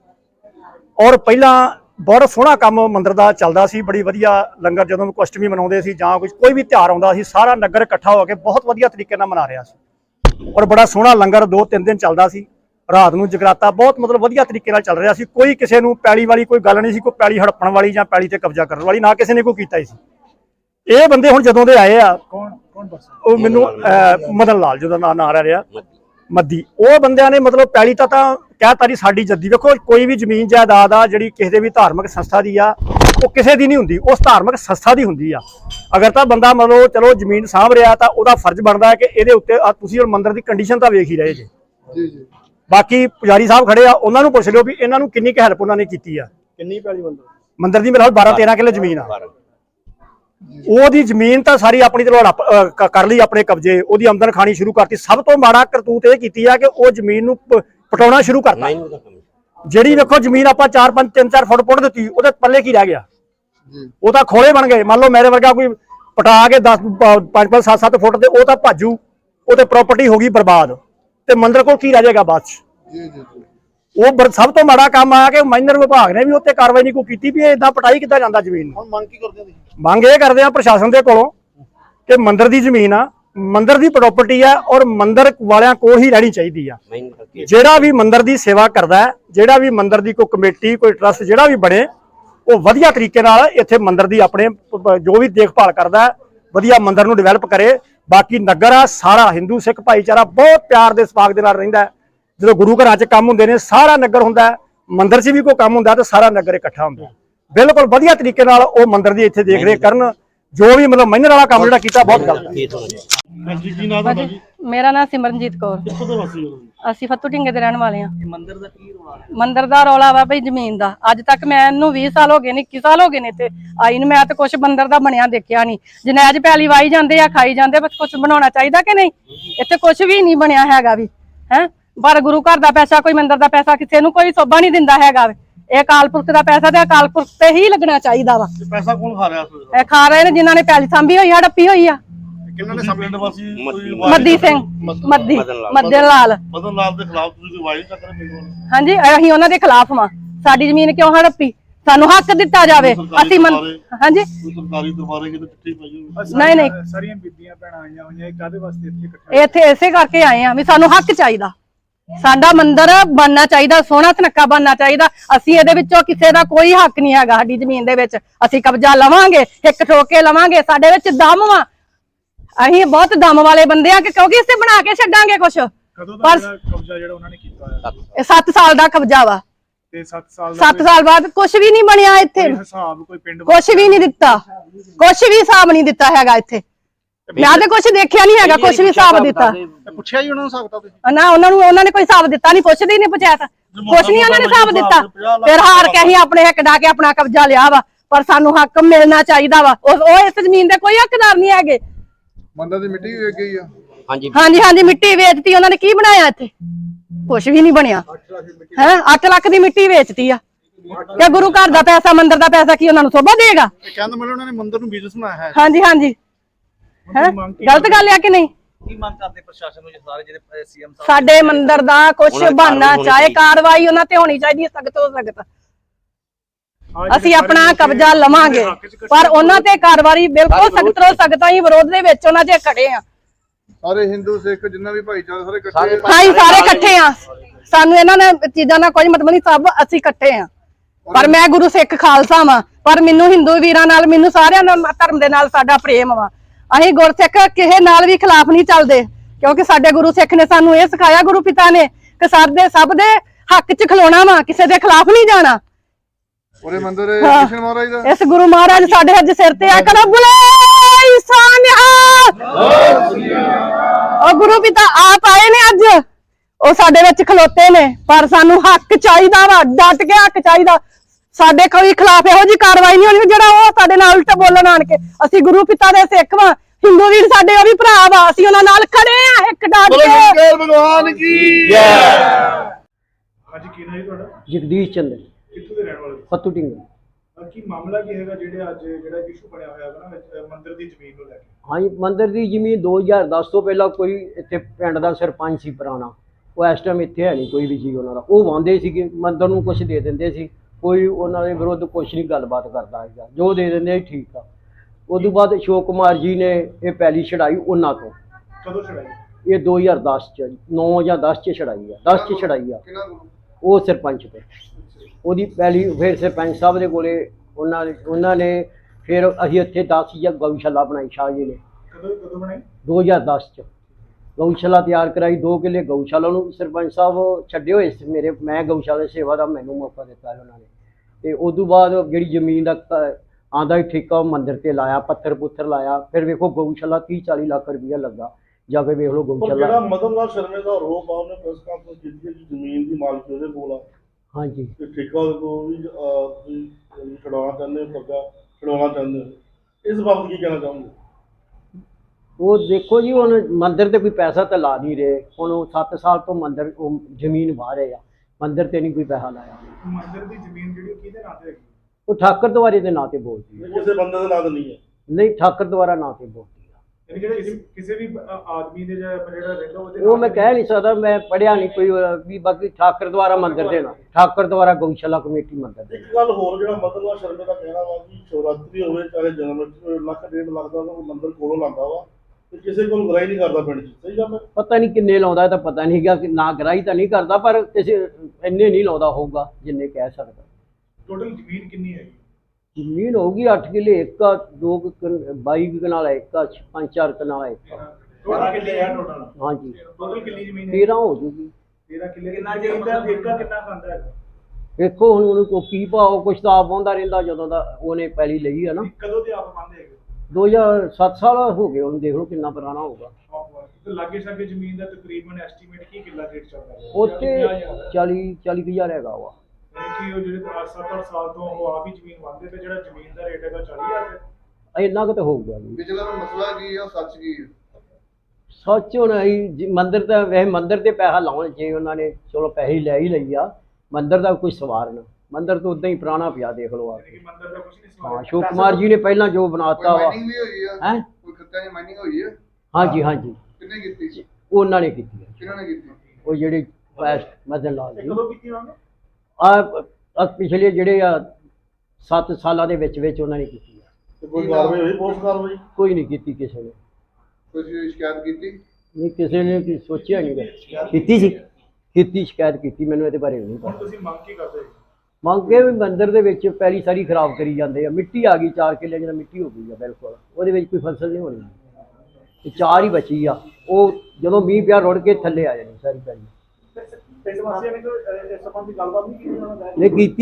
ਔਰ ਪਹਿਲਾਂ ਬਹੁਤ ਸੋਹਣਾ ਕੰਮ ਮੰਦਿਰ ਦਾ ਚੱਲਦਾ ਸੀ, ਬੜੀ ਵਧੀਆ ਲੰਗਰ ਜਦੋਂ ਵੀ ਅਸ਼ਟਮੀ ਮਨਾਉਂਦੇ ਸੀ ਜਾਂ ਕੁਝ ਕੋਈ ਵੀ ਤਿਉਹਾਰ ਆਉਂਦਾ ਸੀ, ਸਾਰਾ ਨਗਰ ਇਕੱਠਾ ਹੋ ਕੇ ਬਹੁਤ ਵਧੀਆ ਤਰੀਕੇ ਨਾਲ ਮਨਾ ਰਿਹਾ ਸੀ। ਔਰ ਬੜਾ ਸੋਹਣਾ ਲੰਗਰ ਦੋ ਤਿੰਨ ਦਿਨ ਚੱਲਦਾ ਸੀ, ਰਾਤ ਨੂੰ ਜਗਰਾਤਾ ਬਹੁਤ ਮਤਲਬ ਵਧੀਆ ਤਰੀਕੇ ਨਾਲ ਚੱਲ ਰਿਹਾ ਸੀ। ਕੋਈ ਕਿਸੇ ਨੂੰ ਪੈਲੀ ਵਾਲੀ ਕੋਈ ਗੱਲ ਨਹੀਂ ਸੀ, ਕੋਈ ਪੈਲੀ ਹੜਪਣ ਵਾਲੀ ਜਾਂ ਪੈਲੀ ਤੇ ਕਬਜ਼ਾ ਕਰਨ ਵਾਲੀ, ਨਾ ਕਿਸੇ ਨੇ ਕੋਈ ਕੀਤਾ ਹੀ ਸੀ। ਇਹ ਬੰਦੇ ਹੁਣ ਜਦੋਂ ਦੇ ਆਏ ਆ, ਕੌਣ? ਉਹ ਮੈਨੂੰ ਅਹ, ਮਦਨ ਲਾਲ ਜਿਹਦਾ ਨਾਂ ਨਾਂ ਆ ਰਿਹਾ। ਮੱਦੀ। ਉਹ ਬੰਦਿਆਂ ਨੇ ਮਤਲਬ ਪੈਲੀ ਤਾਂ ਤਾਂ ਕਹਿਤਾ ਜੀ ਸਾਡੀ ਜੱਦੀ। ਵੇਖੋ ਕੋਈ ਵੀ ਜ਼ਮੀਨ ਜਾਇਦਾਦ ਆ ਜਿਹੜੀ ਕਿਸੇ ਦੇ ਵੀ ਧਾਰਮਿਕ ਸੰਸਥਾ ਦੀ ਆ ਉਹ ਕਿਸੇ ਦੀ ਨਹੀਂ ਹੁੰਦੀ। ਉਸ ਧਾਰਮਿਕ ਸੰਸਥਾ ਦੀ ਹੁੰਦੀ ਆ। ਅਗਰ ਤਾਂ ਬੰਦਾ ਮਤਲਬ ਚਲੋ ਜ਼ਮੀਨ ਸਾਂਭ ਰਿਹਾ ਤਾਂ ਉਹਦਾ ਫਰਜ਼ ਬਣਦਾ ਹੈ ਕਿ ਇਹਦੇ ਉੱਤੇ ਆਹ ਤੁਸੀਂ ਹੁਣ ਮੰਦਿਰ ਦੀ ਕੰਡੀਸ਼ਨ ਤਾਂ ਵੇਖ ਹੀ ਰਹੇ ਜੇ। ਜੀ ਜੀ। ਬਾਕੀ ਪੁਜਾਰੀ ਸਾਹਿਬ ਖੜੇ ਆ ਉਹਨਾਂ ਨੂੰ ਪੁੱਛ ਲਿਓ ਵੀ ਇਹਨਾਂ ਨੂੰ ਕਿੰਨੀ ਕੁ ਹੈਲਪ ਉਹਨਾਂ ਨੇ ਕੀਤੀ ਆ। ਕਿੰਨੀ ਪੈਲੀ ਬੰਦਾ ਮੰਦਿਰ ਦੀ ਮੇਰੇ ਨਾਲ 12 13 ਕਿੱਲੇ ਜ਼ਮੀਨ ਆ। ਉਹਦੀ ਜ਼ਮੀਨ ਤਾਂ ਸਾਰੀ ਆਪਣੀ ਚਲੋ ਕਰ ਲਈ ਆਪਣੇ ਕਬਜ਼ੇ। ਉਹਦੀ ਆਮਦਨ ਖਾਣੀ ਸ਼ੁਰੂ ਕਰਤੀ। ਸਭ ਤੋਂ ਮਾੜਾ ਕਰਤੂਤ ਇਹ ਕੀਤੀ ਆ ਕਿ ਉਹ ਜ਼ਮੀਨ ਨੂੰ ਪਟਾਉਣਾ ਸ਼ੁਰੂ ਕਰਤਾ। ਜਿਹੜੀ ਵੇਖੋ ਜ਼ਮੀਨ ਆਪਾਂ 4 5 3 4 ਫੁੱਟ ਪੁੱਟ ਦਿੱਤੀ ਉਹਦੇ ਪੱਲੇ ਕੀ ਰਹਿ ਗਿਆ? ਉਹ ਤਾਂ ਖੋਲੇ ਬਣ ਗਏ। ਮੰਨ ਲਓ ਮੇਰੇ ਵਰਗਾ ਕੋਈ ਪਟਾ ਕੇ 10 5 5 7 7 ਫੁੱਟ ਤੇ ਉਹ ਤਾਂ ਭਾਜੂ। ਉਹ ਤੇ ਪ੍ਰਾਪਰਟੀ ਹੋ ਗਈ ਬਰਬਾਦ। ਤੇ ਮੰਦਰ ਕੋਲ ਕੀ ਰਹਿ ਜਾਏਗਾ ਬਾਅਦ ਚ? ਜੀ ਜੀ। ਉਹ ਸਭ ਤੋਂ ਮਾੜਾ ਕੰਮ ਆ ਕਿ ਮਾਈਨਰ ਵਿਭਾਗ ਨੇ ਵੀ ਉੱਤੇ ਕਾਰਵਾਈ ਨਹੀਂ ਕੋਈ ਕੀਤੀ ਵੀ ਇਹ ਇਦਾਂ ਪਟਾਈ ਕਿੱਦਾਂ ਜਾਂਦਾ ਜ਼ਮੀਨ ਨੂੰ। ਹੁਣ ਮੰਗ ਕੀ ਕਰਦੇ ਹੋ ਤੁਸੀਂ? ਮੰਗ ਇਹ ਕਰਦੇ ਆ ਪ੍ਰਸ਼ਾਸਨ ਦੇ ਕੋਲੋਂ ਕਿ ਮੰਦਿਰ ਦੀ ਜ਼ਮੀਨ ਆ ਮੰਦਿਰ ਦੀ ਪ੍ਰਾਪਰਟੀ ਆ ਔਰ ਮੰਦਿਰ ਵਾਲਿਆਂ ਕੋਲ ਹੀ ਰਹਿਣੀ ਚਾਹੀਦੀ ਆ। ਜਿਹੜਾ ਵੀ ਮੰਦਿਰ ਦੀ ਸੇਵਾ ਕਰਦਾ ਹੈ ਜਿਹੜਾ ਵੀ ਮੰਦਿਰ ਦੀ ਕੋਈ ਕਮੇਟੀ ਕੋਈ ਟਰਸਟ ਜਿਹੜਾ ਵੀ ਬਣੇ ਉਹ ਵਧੀਆ ਤਰੀਕੇ ਨਾਲ ਇੱਥੇ ਮੰਦਿਰ ਦੀ ਆਪਣੇ ਜੋ ਵੀ ਦੇਖਭਾਲ ਕਰਦਾ ਹੈ, ਵਧੀਆ ਮੰਦਿਰ ਨੂੰ ਡਿਵੈਲਪ ਕਰੇ। ਬਾਕੀ ਨਗਰ ਆ ਸਾਰਾ ਹਿੰਦੂ ਸਿੱਖ ਭਾਈਚਾਰਾ ਬਹੁਤ ਪਿਆਰ ਦੇ ਸਪਾਕ ਦੇ ਨਾਲ ਰਹਿੰਦਾ ਹੈ। ਜਦੋਂ ਗੁਰੂ ਘਰਾਂ 'ਚ ਕੰਮ ਹੁੰਦੇ ਨੇ ਸਾਰਾ ਨਗਰ ਹੁੰਦਾ ਮੰਦਿਰ 'ਚ ਵੀ ਕੋਈ ਕੰਮ ਹੁੰਦਾ ਤਾਂ ਸਾਰਾ ਨਗਰ ਇਕੱਠਾ ਹੁੰਦਾ। ਬਿਲਕੁਲ ਵਧੀਆ ਤਰੀਕੇ ਨਾਲ ਉਹ ਮੰਦਿਰ ਦੀ ਇੱਥੇ ਦੇਖ ਰੇਖ ਕਰਨ ਜੋ ਵੀ ਮਤਲਬ ਮਹਿੰਦਰ ਵਾਲਾ ਕੰਮ ਜਿਹੜਾ ਕੀਤਾ ਬਹੁਤ ਗਲਤ ਹੈ। ਮੇਰਾ ਨਾਮ ਸਿਮਰਨਜੀਤ ਕੌਰ। ਅਸੀਂ ਫੱਤੂ ਢਿੰਗੇ ਦੇ ਰਹਿਣ ਵਾਲੇ ਹਾਂ। ਮੰਦਿਰ ਦਾ ਕੀ ਰੌਲਾ ਮੰਦਿਰ ਦਾ ਰੌਲਾ ਵਾ ਭਈ ਜ਼ਮੀਨ ਦਾ। ਅੱਜ ਤੱਕ ਮੈਨੂੰ 20 ਸਾਲ ਹੋ ਗਏ ਨੇ 21 ਸਾਲ ਹੋ ਗਏ ਨੇ ਤੇ ਆਈ ਨੂੰ ਮੈਂ ਤੇ ਕੁਝ ਮੰਦਿਰ ਦਾ ਬਣਿਆ ਦੇਖਿਆ ਨਹੀਂ। ਜਨੈਜ ਪੈਲੀ ਵਾਈ ਜਾਂਦੇ ਆ ਖਾਈ ਜਾਂਦੇ ਬਸ ਕੁਝ ਬਣਾਉਣਾ ਚਾਹੀਦਾ ਕਿ ਨਹੀਂ? ਇੱਥੇ ਕੁਝ ਵੀ ਨਹੀਂ ਬਣਿਆ ਹੈਗਾ ਵੀ ਹੈ? ਪਰ ਗੁਰੂ ਘਰ ਦਾ ਪੈਸਾ ਕੋਈ ਮੰਦਿਰ ਦਾ ਪੈਸਾ ਕਿਸੇ ਨੂੰ ਕੋਈ ਸੋਭਾ ਨਹੀਂ ਦਿੰਦਾ ਹੈਗਾ ਵੇ। ਇਹ ਅਕਾਲ ਪੁਰਖ ਦਾ ਪੈਸਾ ਤੇ ਅਕਾਲ ਪੁਰਖ ਤੇ ਹੀ ਲੱਗਣਾ ਚਾਹੀਦਾ ਵਾ। ਪੈਸਾ ਕੌਣ ਖਾ ਰਿਹਾ ਇਹ ਖਾ ਰਹੇ ਨੇ ਜਿਨ੍ਹਾਂ ਨੇ ਪੈਲੀ ਸਾਂਭੀ ਹੋਈ ਆ ਡੱਪੀ ਹੋਈ ਆ। ਕਿੰਨਾਂ ਨੇ ਪਿੰਡ ਵਾਸੀ ਕੋਈ ਮੱਦੀ ਸਿੰਘ। ਮੱਦੀ। ਮੱਦਨ ਲਾਲ। ਮਦਨ ਲਾਲ। ਦੇ ਖਿਲਾਫ ਤੁਸੀਂ ਕੋਈ ਵਾਇਲ ਚੱਕਰ ਪਿੰਡ ਵਾਲੇ? ਹਾਂਜੀ ਅਸੀਂ ਉਹਨਾਂ ਦੇ ਖਿਲਾਫ ਵਾਂ। ਸਾਡੀ ਜ਼ਮੀਨ ਕਿਉਂ ਹੜੱਪੀ ਸਾਨੂੰ ਹੱਕ ਦਿੱਤਾ ਜਾਵੇ। ਅਸੀਂ ਮੰਨ ਹਾਂਜੀ? ਸਰਕਾਰੀ ਦਰਬਾਰੇ ਕਿਤੇ ਚਿੱਠੀ ਪਾਈ ਨਹੀਂ, ਨਹੀਂ। ਸਾਰੀਆਂ ਬੀਬੀਆਂ ਭੈਣਾਂ ਆਈਆਂ ਹੋਈਆਂ ਇਹ ਕਾਦੇ ਵਾਸਤੇ ਇੱਥੇ ਇਕੱਠੇ ਇੱਥੇ ਇਸੇ ਕਰਕੇ ਆਏ ਆ ਵੀ ਸਾਨੂੰ ਹੱਕ ਚਾਹੀਦਾ। ਸਾਡਾ ਮੰਦਿਰ ਬਣਨਾ ਚਾਹੀਦਾ ਸੋਹਣਾ ਸੁਨੱਖਾ ਬਣਨਾ ਚਾਹੀਦਾ। ਅਸੀਂ ਇਹਦੇ ਵਿੱਚੋਂ ਕਿਸੇ ਦਾ ਕੋਈ ਹੱਕ ਨਹੀਂ ਹੈਗਾ ਸਾਡੀ ਜ਼ਮੀਨ ਦੇ ਵਿੱਚ। ਅਸੀਂ ਕਬਜ਼ਾ ਲਵਾਂਗੇ ਇੱਕ ਠੋਕ ਕੇ ਲਵਾਂਗੇ ਸਾਡੇ ਵਿੱਚ ਦਮ ਵਾ। ਅਸੀਂ ਬਹੁਤ ਦਮ ਵਾਲੇ ਬੰਦੇ ਆ ਕਿ ਕਿਉਂਕਿ ਇਸੇ ਬਣਾ ਕੇ ਛੱਡਾਂਗੇ ਦਾ ਪਰ- ਕਬਜ਼ਾ ਜਿਹੜਾ ਉਹਨਾਂ ਨੇ ਕੀਤਾ ਹੋਇਆ? ਇਹ 7 ਸਾਲ ਦਾ ਕਬਜ਼ਾ ਵਾ। ਤੇ 7 ਸਾਲ ਦਾ 7 ਸਾਲ ਬਾਅਦ ਕੁਛ ਵੀ ਨਹੀਂ ਬਣਿਆ ਇੱਥੇ। ਹਿਸਾਬ ਕੋਈ ਪਿੰਡ ਕੁਛ ਵੀ ਨਹੀਂ ਦਿੱਤਾ। ਕੁਛ ਵੀ ਹਿਸਾਬ ਨਹੀਂ ਦਿੱਤਾ ਹੈਗਾ ਇੱਥੇ। ਮੈਂ ਤੇ ਕੁਛ ਦੇਖਿਆ ਨਹੀਂ ਹੈਗਾ ਕੁਛ ਵੀ ਹਿਸਾਬ ਦਿੱਤਾ। ਤੇ ਪੁੱਛਿਆ ਜੀ ਉਹਨਾਂ ਨੂੰ ਸਕਦਾ ਤੁਸੀਂ ਨਾ ਉਹਨਾਂ ਨੂੰ ਉਹਨਾਂ ਨੇ ਕੋਈ ਹਿਸਾਬ ਦਿੱਤਾ ਨਹੀਂ ਪੁੱਛਦੇ ਹੀ ਨਹੀਂ ਪੰਚਾਇਤ। ਕੁਛ ਨਹੀਂ ਉਹਨਾਂ ਨੇ ਹਿਸਾਬ ਦਿੱਤਾ। ਫਿਰ ਹਾਰ ਕੇ ਅਸੀਂ ਆਪਣੇ ਹੱਕ ਡਾ ਕੇ ਆਪਣਾ ਕਬਜ਼ਾ ਲਿਆ ਵਾ ਪਰ ਸਾਨੂੰ ਹੱਕ ਮਿਲਣਾ ਚਾਹੀਦਾ ਵਾ। ਉਹ ਉਹ ਇਸ ਜ਼ਮੀਨ ਦੇ ਕੋਈ ਹੱਕਦਾਰ ਨਹੀਂ ਹੈਗੇ। ਮੰਦਰ ਦੀ ਮਿੱਟੀ ਵੇਚ ਗਈ ਆ। ਹਾਂਜੀ। ਹਾਂਜੀ ਮਿੱਟੀ ਵੇਚਤੀ ਉਹਨਾਂ ਨੇ ਕੀ ਬਣਾਇਆ ਇੱਥੇ? ਕੁਛ ਵੀ ਨਹੀਂ ਬਣਿਆ। ਹੈ 8 ਲੱਖ ਦੀ ਮਿੱਟੀ ਵੇਚਤੀ ਆ। ਕਿ ਗੁਰੂ ਘਰ ਦਾ ਪੈਸਾ ਮੰਦਿਰ ਦਾ ਪੈਸਾ ਕੀ ਉਹਨਾਂ ਨੂੰ ਸੋਭਾ ਦੇਗਾ? ਕਹਿੰਦਾ ਮੈਨੂੰ ਉਹਨਾਂ ਨੇ ਮੰਦਰ ਨੂੰ ਬਿਜ਼ਨਸ ਬਣਾਇਆ ਹੈ। ਹਾਂਜੀ ਹਾਂਜੀ। ਹੈ? ਗਲਤ ਗੱਲ ਆ ਕਿ ਨਹੀਂ? ਕੀ ਮੰਗ ਕਰਦੇ ਪ੍ਰਸ਼ਾਸਨ ਨੂੰ ਜੇ ਸਾਰੇ ਜਿਹੜੇ ਸੀਐਮ ਸਾਹਿਬ? ਸਾਡੇ ਮੰਦਿਰ ਦਾ ਕੁਝ ਬਣਨਾ ਚਾਹੇ ਕਾਰਵਾਈ ਉਹਨਾਂ ਤੇ ਹੋਣੀ ਚਾਹੀਦੀ ਹੈ ਸਖਤ ਤੋਂ ਸਖਤ। ਅਸੀਂ ਆਪਣਾ ਕਬਜ਼ਾ ਲਵਾਂਗੇ ਪਰ ਉਹਨਾਂ ਤੇ ਕਾਰਵਾਈ ਬਿਲਕੁਲ ਸਖਤ ਤੋਂ ਸਖਤ ਹੀ ਵਿਰੋਧ ਦੇ ਵਿੱਚ ਉਹਨਾਂ 'ਚ ਖੜੇ ਆ ਸਾਰੇ ਹਿੰਦੂ ਸਿੱਖ ਜਿੰਨਾ ਵੀ ਭਾਈਚਾਰਾ ਸਾਰੇ ਇਕੱਠੇ ਹਾਂ ਸਾਰੇ ਇਕੱਠੇ। ਆ ਸਾਨੂੰ ਇਹਨਾਂ ਨੇ ਚੀਜ਼ਾਂ ਨਾਲ ਕੋਈ ਮਤਲਬ ਨਹੀਂ ਸਭ ਅਸੀਂ ਇਕੱਠੇ ਆ ਪਰ ਮੈਂ ਗੁਰੂ ਸਿੱਖ ਖਾਲਸਾ ਵਾਂ ਪਰ ਮੈਨੂੰ ਹਿੰਦੂ ਵੀਰਾਂ ਨਾਲ ਮੈਨੂੰ ਸਾਰਿਆਂ ਨਾਲ ਧਰਮ ਦੇ ਨਾਲ ਸਾਡਾ ਪ੍ਰੇਮ ਵਾ। ਅਸੀਂ ਗੁਰਸਿੱਖ ਕਿਸੇ ਨਾਲ ਵੀ ਖਿਲਾਫ ਨਹੀਂ ਚੱਲਦੇ ਕਿਉਂਕਿ ਸਾਡੇ ਗੁਰੂ ਸਿੱਖ ਨੇ ਸਾਨੂੰ ਇਹ ਸਿਖਾਇਆ ਗੁਰੂ ਪਿਤਾ ਨੇ ਕਿ ਸਾਡੇ ਸਭ ਦੇ ਹੱਕ 'ਚ ਖਲੋਣਾ ਵਾ ਕਿਸੇ ਦੇ ਖਿਲਾਫ ਨਹੀਂ ਜਾਣਾ। ਉਹਦੇ ਮੰਦਰ। ਕ੍ਰਿਸ਼ਨ ਮਹਾਰਾਜ ਦਾ? ਇਸ ਗੁਰੂ ਮਹਾਰਾਜ ਸਾਡੇ ਅੱਜ ਸਿਰ ਤੇ ਆ ਕਰਾ ਬੁਲੇ ਸਾਨਿਆ! ਉਹ ਗੁਰੂ ਪਿਤਾ ਆਪ ਆਏ ਨੇ ਅੱਜ। ਉਹ ਸਾਡੇ ਵਿੱਚ ਖਲੋਤੇ ਨੇ ਪਰ ਸਾਨੂੰ ਹੱਕ ਚਾਹੀਦਾ ਵਾ ਡਟ ਕੇ ਹੱਕ ਚਾਹੀਦਾ। ਸਾਡੇ ਕੋਈ ਖਿਲਾਫ ਇਹੋ ਜੀ ਕਾਰਵਾਈ ਨਹੀਂ ਹੋਣੀ ਜਿਹੜਾ ਉਹ ਸਾਡੇ ਨਾਲ ਉਲਟ ਬੋਲਣ ਆਣ ਕੇ ਅਸੀਂ ਗੁਰੂ ਪਿਤਾ ਦੇ ਸਿੱਖ ਵਾ ਹਿੰਦੂ ਵੀਰ ਸਾਡੇ ਉਹ ਵੀ ਭਰਾ ਵਾ ਅਸੀਂ ਉਹਨਾਂ ਨਾਲ ਖੜੇ ਆ ਇੱਕ ਡਟ ਬੋਲੋ ਕੇ। ਭਗਵਾਨ ਕੀ ਜੈ। ਅੱਜ ਕੀ ਨਾ ਜੀ ਤੁਹਾਡਾ? ਜਗਦੀਸ਼ ਚੰਦਰ ਕਿੱਥੋਂ ਦੇ ਰਹਿਣ ਵਾਲੇ ਫੱਤੂ ਢਿੰਗਰ ਕੀ ਮਾਮਲਾ ਕੀ ਹੈਗਾ ਜਿਹੜੇ ਅੱਜ ਜਿਹੜਾ ਇਸ਼ੂ ਬਣਿਆ ਹੋਇਆ ਹੈਗਾ ਨਾ ਵਿੱਚ, ਮੰਦਿਰ ਦੀ ਜ਼ਮੀਨ ਨੂੰ ਲੈ ਕੇ? ਹਾਂਜੀ ਮੰਦਿਰ ਦੀ ਜ਼ਮੀਨ 2010 ਤੋਂ ਪਹਿਲਾਂ ਕੋਈ ਇੱਥੇ ਪਿੰਡ ਦਾ ਸਰਪੰਚ ਸੀ ਪੁਰਾਣਾ। ਉਹ ਇਸ ਟਾਈਮ ਇੱਥੇ ਹੈ ਨਹੀਂ ਕੋਈ ਵੀ ਜੀ ਉਹਨਾਂ ਦਾ। ਉਹ ਵਾਂਦੇ ਸੀਗੇ ਮੰਦਰ ਨੂੰ ਕੁਝ ਦੇ ਦਿੰਦੇ ਸੀ। ਕੋਈ ਉਹਨਾਂ ਦੇ ਵਿਰੁੱਧ ਕੁਝ ਨਹੀਂ ਗੱਲਬਾਤ ਕਰਦਾ ਹੈਗਾ। ਜੋ ਦੇ ਦਿੰਦੇ ਸੀ ਠੀਕ ਆ। ਉਸ ਤੋਂ ਬਾਅਦ ਅਸ਼ੋਕ ਕੁਮਾਰ ਜੀ ਨੇ ਇਹ ਪੈਲੀ ਛਡਾਈ ਉਹਨਾਂ ਤੋਂ। ਕਦੋਂ ਛੜਾਈ ਇਹ 2010 ਚ 9 ਜਾਂ 10 ਚ ਛੜਾਈ ਆ। 10 ਚ ਛੜਾਈ ਆ। ਕਿਹਨਾਂ ਕੋਲ? ਉਹ ਸਰਪੰਚ ਤੇ। ਉਹਦੀ ਪਹਿਲੀ ਫਿਰ ਸਰਪੰਚ ਸਾਹਿਬ ਦੇ ਕੋਲੇ ਉਹਨਾਂ ਨੇ ਉਹਨਾਂ ਨੇ ਫਿਰ ਅਸੀਂ ਇੱਥੇ 10 ਜਾਂ ਗਊਸ਼ਾਲਾ ਬਣਾਈ ਸ਼ਾਹ ਜੀ ਨੇ। ਕਦੋਂ ਕਦੋਂ ਬਣਾਈ? 2010 ਚ। ਗਊਸ਼ਾਲਾ ਤਿਆਰ ਕਰਾਈ ਦੋ ਕਿੱਲੇ ਗਊਸ਼ਾਲਾ ਨੂੰ ਸਰਪੰਚ ਸਾਹਿਬ ਛੱਡੇ ਹੋਏ ਸੀ ਮੇਰੇ ਮੈਂ ਗਊਸ਼ਾਲਾ ਦੀ ਸੇਵਾ ਦਾ ਮੈਨੂੰ ਮੌਕਾ ਦਿੱਤਾ ਉਹਨਾਂ ਨੇ। ਤੇ ਉਸ ਤੋਂ ਬਾਅਦ ਜਿਹੜੀ ਜ਼ਮੀਨ ਦਾ ਆਂਦਾ ਹੀ ਠੇਕਾ ਮੰਦਿਰ ਤੇ ਲਾਇਆ ਪੱਥਰ ਪੁੱਥਰ ਲਾਇਆ ਫਿਰ ਵੇਖੋ ਗਊਸ਼ਾਲਾ 30 40 ਲੱਖ ਰੁਪਈਆ ਲੱਗਾ। ਜਾ ਕੇ ਵੇਖ ਲਓ ਪਰ ਜਿਹੜਾ ਗਊਸ਼ਾਲਾ ਮਦਨ ਲਾਲ ਸ਼ਰਮੇ ਦਾ ਆਰੋਪ ਆ ਉਹਨੇ ਪ੍ਰੈਸ ਕਾਨਫਰੰਸ ਕੀਤੀ ਹੈ ਜ਼ਮੀਨ ਦੀ ਮਾਲਕੀ ਉਹਦੇ ਕੋਲ ਆ। ਹਾਂਜੀ। ਤੇ ਠੇਕਾ ਉਹਦੇ ਕੋਲ ਵੀ ਛਡਾਉਣਾ ਚਾਹੁੰਦੇ ਹੋ ਕਬਜ਼ਾ ਛਡਾਉਣਾ ਚਾਹੁੰਦੇ ਇਸ ਬਾਬਤ ਕੀ ਕਹਿਣਾ ਚਾਹੋਗੇ? ਉਹ ਦੇਖੋ ਜੀ ਹੁਣ ਮੰਦਿਰ ਤੇ ਕੋਈ ਪੈਸਾ ਤਾਂ ਲਾ ਨਹੀਂ ਰਹੇ। ਹੁਣ ਉਹ 7 ਸਾਲ ਤੋਂ ਮੰਦਿਰ ਉਹ ਜ਼ਮੀਨ ਵਾਹ ਰਹੇ ਆ। ਮੰਦਿਰ ਤੇ ਨਹੀਂ ਕੋਈ ਪੈਸਾ ਲਾਇਆ। ਮੰਦਿਰ ਦੀ ਜ਼ਮੀਨ ਜਿਹੜੀ ਉਹ ਕਿਹਦੇ ਨਾਂ ਤੇ ਹੈਗੀ? ਉਹ ਠਾਕਰ ਦੁਆਰੇ ਦੇ ਨਾਂ ਤੇ ਬੋਲਦੀ ਹੈ। ਕਿਸੇ ਬੰਦੇ ਦਾ ਨਾਂ ਤਾਂ ਨਹੀਂ ਹੈ। ਨਹੀਂ ਠਾਕਰ ਦੁਆਰਾ ਨਾਂ ਤੇ ਬੋਲਦੀ ਆ ਯਾਨੀ ਜਿਹੜਾ ਕਿਸੇ- ਕਿਸੇ ਵੀ ਅ, ਆਦਮੀ ਦੇ ਜਾਂ ਜਿਹੜਾ ਰਹਿੰਦਾ ਉਹਦੇ ਉਹ ਨਾਂ ਮੈਂ ਤੇ ਕਹਿ ਨਹੀਂ। ਸਕਦਾ ਮੈਂ ਪੜਿਆ ਨਹੀਂ ਕੋਈ ਵੀ ਬਾਕੀ ਠਾਕਰ ਦੁਆਰਾ ਮੰਦਿਰ ਦੇ ਨਾਂ ਠਾਕਰ ਦੁਆਰਾ ਗਊਸ਼ਾਲਾ ਕਮੇਟੀ ਮੰਦਿਰ ਦੇ ਇੱਕ ਗੱਲ ਹੋਰ ਜਿਹੜਾ ਮਦਨ ਲਾਲ ਸ਼ਰਮੇ ਦਾ ਕਹਿਣਾ ਵਾ ਕਿ ਸ਼ਿਵਰਾਤਰੀ ਹੋਵੇ ਚਾਹੇ ਜਨਮ ਲੱਖ ਡੇਢ ਲੱਖ ਦਾ ਉਹ ਮੰਦਿਰ ਕੋਲੋਂ ਲਾਂਦਾ ਵਾ। ਤੇ ਕਿਸੇ ਕੋਲ ਗਰਾਈ ਨਹੀਂ ਕਰਦਾ ਪਿੰਡ 'ਚ। ਸਹੀ ਗੱਲ ਹੈ। ਪਤਾ ਨਹੀਂ ਕਿੰਨੇ ਲਾਉਂਦਾ ਇਹ ਤਾਂ ਪਤਾ ਨਹੀਂ ਹੈਗਾ ਕਿ ਨਾ ਗਰਾਈ ਤਾਂ ਨਹੀਂ ਕਰਦਾ ਪਰ ਕਿਸੇ ਇੰਨੇ ਨਹੀਂ ਲਾਉਂਦਾ ਹੋਊਗਾ ਜਿੰਨੇ ਕਹਿ ਸਕਦਾ। ਟੋਟਲ ਜ਼ਮੀਨ ਕਿੰਨੀ ਹੈਗੀ? ਜ਼ਮੀਨ ਹੋਊਗੀ 8 ਕਿੱਲੇ ਇੱਕ ਆ ਦੋ ਕੁ ਕਨ- 22 ਕੁ ਕਨਾਲ ਹੈ ਇੱਕ ਆ ਪੰਜ ਚਾਰ ਕਨਾਲ ਹੈ ਇੱਕ ਆ। ਟੋਟਲ ਕਿੱਲੇ ਹੈ ਟੋਟਲ ਹਾਂਜੀ। ਟੋਟਲ ਕਿੰਨੀ ਜ਼ਮੀਨ ਹੈ? 13 ਹੋ ਜੂਗੀ। 13 ਕਿੱਲੇ ਕਿੰਨਾ ਚਾਹੀਦਾ ਠੇਕਾ ਕਿੰਨਾ ਖਾਂਦਾ ਹੈ? ਵੇਖੋ ਹੁਣ ਉਹਨੂੰ ਕੋ ਕੀ ਭਾਅ ਕੁਛ ਤਾਂ ਆਪ ਆਉਂਦਾ ਰਹਿੰਦਾ ਜਦੋਂ ਦਾ ਉਹਨੇ ਪਹਿਲੀ ਲਈ ਹੈ ਨਾ। ਕਦੋਂ ਤੇ ਆਪ ਮੰਨਦੇ ਹੈਗੇ? 2007 ਸਾਲ ਹੋ ਗਏ ਉਹਨੂੰ ਦੇਖ ਲਓ ਕਿੰਨਾ ਪੁਰਾਣਾ ਹੋਊਗਾ। ਤੇ ਲਾਗੇ ਛਾਗੇ ਜ਼ਮੀਨ ਦਾ ਤਕਰੀਬਨ ਐਸਟੀਮੇਟ ਕੀ ਕਿੱਲਾ ਰੇਟ ਚੱਲਦਾ ਹੈ? ਉੱਥੇ 40 40 ਕੁ ਹਜ਼ਾਰ ਹੈਗਾ ਵਾ। ਕਿ ਉਹ ਜਿਹੜੇ 7-8 ਸਾਲ ਤੋਂ ਉਹ ਆਪ ਹੀ ਜ਼ਮੀਨ ਵਾਂਦੇ ਤੇ ਜਿਹੜਾ ਜ਼ਮੀਨ ਦਾ ਰੇਟ ਹੈਗਾ 40000 ਰੁਪਏ ਇੰਨਾ ਕੁ ਤਾਂ ਹੋਊਗਾ ਜੀ। ਪਿਛਲਾ ਮਸਲਾ ਕੀ ਆ ਸੱਚ ਕੀ ਹੈ ਸੱਚ ਹੁਣ ਮੰਦਿਰ ਤਾਂ ਵੈਸੇ ਮੰਦਿਰ ਤੇ ਪੈਸਾ ਲਾਉਣ ਜੇ ਉਹਨਾਂ ਨੇ ਚਲੋ ਪੈਸੇ ਹੀ ਲੈ ਹੀ ਲਈ ਆ ਮੰਦਿਰ ਦਾ ਕੋਈ ਸਵਾਰ ਨਾ। ਮੰਦਿਰ ਤਾਂ ਉਦਾਂ ਹੀ ਪੁਰਾਣਾ ਪਿਆ ਦੇਖ ਲਓ ਆ ਯਾਨੀ ਕਿ ਮੰਦਰ ਦਾ ਕੁਝ ਨਹੀਂ ਹਾਂ ਸ਼ੋਕ ਕੁਮਾਰ ਜੀ ਨੇ ਪਹਿਲਾਂ ਜੋ ਬਣਾਤਾ ਵਾ। ਮਾਈਨਿੰਗ ਵੀ ਹੋਈ ਆ? ਹੈ? ਕੋਈ ਖੱਤਿਆਂ ਦੀ ਮਾਈਨਿੰਗ ਹੋਈ ਹੈ ਹਾਂਜੀ ਹਾਂਜੀ। ਕਿੰਨੇ ਕੀਤੀ ਉਹਨਾਂ ਨੇ ਕੀਤੀ ਹੈ ਕਿਹਨਾਂ ਨੇ ਕੀਤੀ? ਉਹ ਜਿਹੜੇ ਵੈਸ ਮਦਨ ਲਾਲ ਜੀ। ਕਦੋਂ ਕੀਤੀ ਵਾਂਗੇ ਆ ਆ ਪਿਛਲੇ ਜਿਹੜੇ ਆ 7 ਸਾਲਾਂ ਦੇ ਵਿੱਚ ਵਿੱਚ ਉਹਨਾਂ ਨੇ ਕੀਤੀ ਆ। ਤੇ ਕੋਈ ਕਾਰਵਾਈ ਹੋਈ ਪੁਲਿਸ ਕਾਰਵਾਈ? ਕੋਈ ਨਹੀਂ ਕੀਤੀ ਕਿਸੇ ਨੇ। ਕੋਈ ਸ਼ਿਕਾਇਤ ਕੀਤੀ? ਨਹੀਂ ਕਿਸੇ ਨੇ ਕੀ ਸੋਚਿਆ ਨਹੀਂ ਗਾ। ਕੀਤੀ ਸੀ। ਕੀਤੀ ਸ਼ਿਕਾਇਤ ਕੀਤੀ ਮੈਨੂੰ ਇਹਦੇ ਬਾਰੇ ਨਹੀਂ ਹੁਣ ਪਤਾ। ਤੁਸੀਂ ਮੰਗ ਕੀ ਕਰਦੇ ਹੋ? ਮੰਗ ਕੇ ਵੀ ਮੰਦਿਰ ਦੇ ਵਿੱਚ ਪਹਿਲੀ ਸਾਰੀ ਖਰਾਬ ਕਰੀ ਜਾਂਦੇ ਆ। ਮਿੱਟੀ ਆ ਗਈ 4 ਕਿੱਲੇ ਜਿਹੜਾ ਮਿੱਟੀ ਹੋ ਗਈ ਆ ਬਿਲਕੁਲ। ਉਹਦੇ ਵਿੱਚ ਕੋਈ ਫਸਲ ਨਹੀਂ ਹੋਣੀ। ਤੇ ਚਾਰ ਹੀ ਬਚੀ ਆ। ਉਹ ਜਦੋਂ ਮੀਂਹ ਪਿਆ ਰੁੜ ਕੇ ਥੱਲੇ ਆ ਜਾਣੀ ਸਾਰੀ ਪੈਲੀ। ਪਿੰਡ ਵਾਸੀਆਂ ਨੇ ਕੋਈ ਇਸ ਸੰਬੰਧੀ ਗੱਲਬਾਤ ਨਹੀਂ ਕੀਤੀ ਉਹਨਾਂ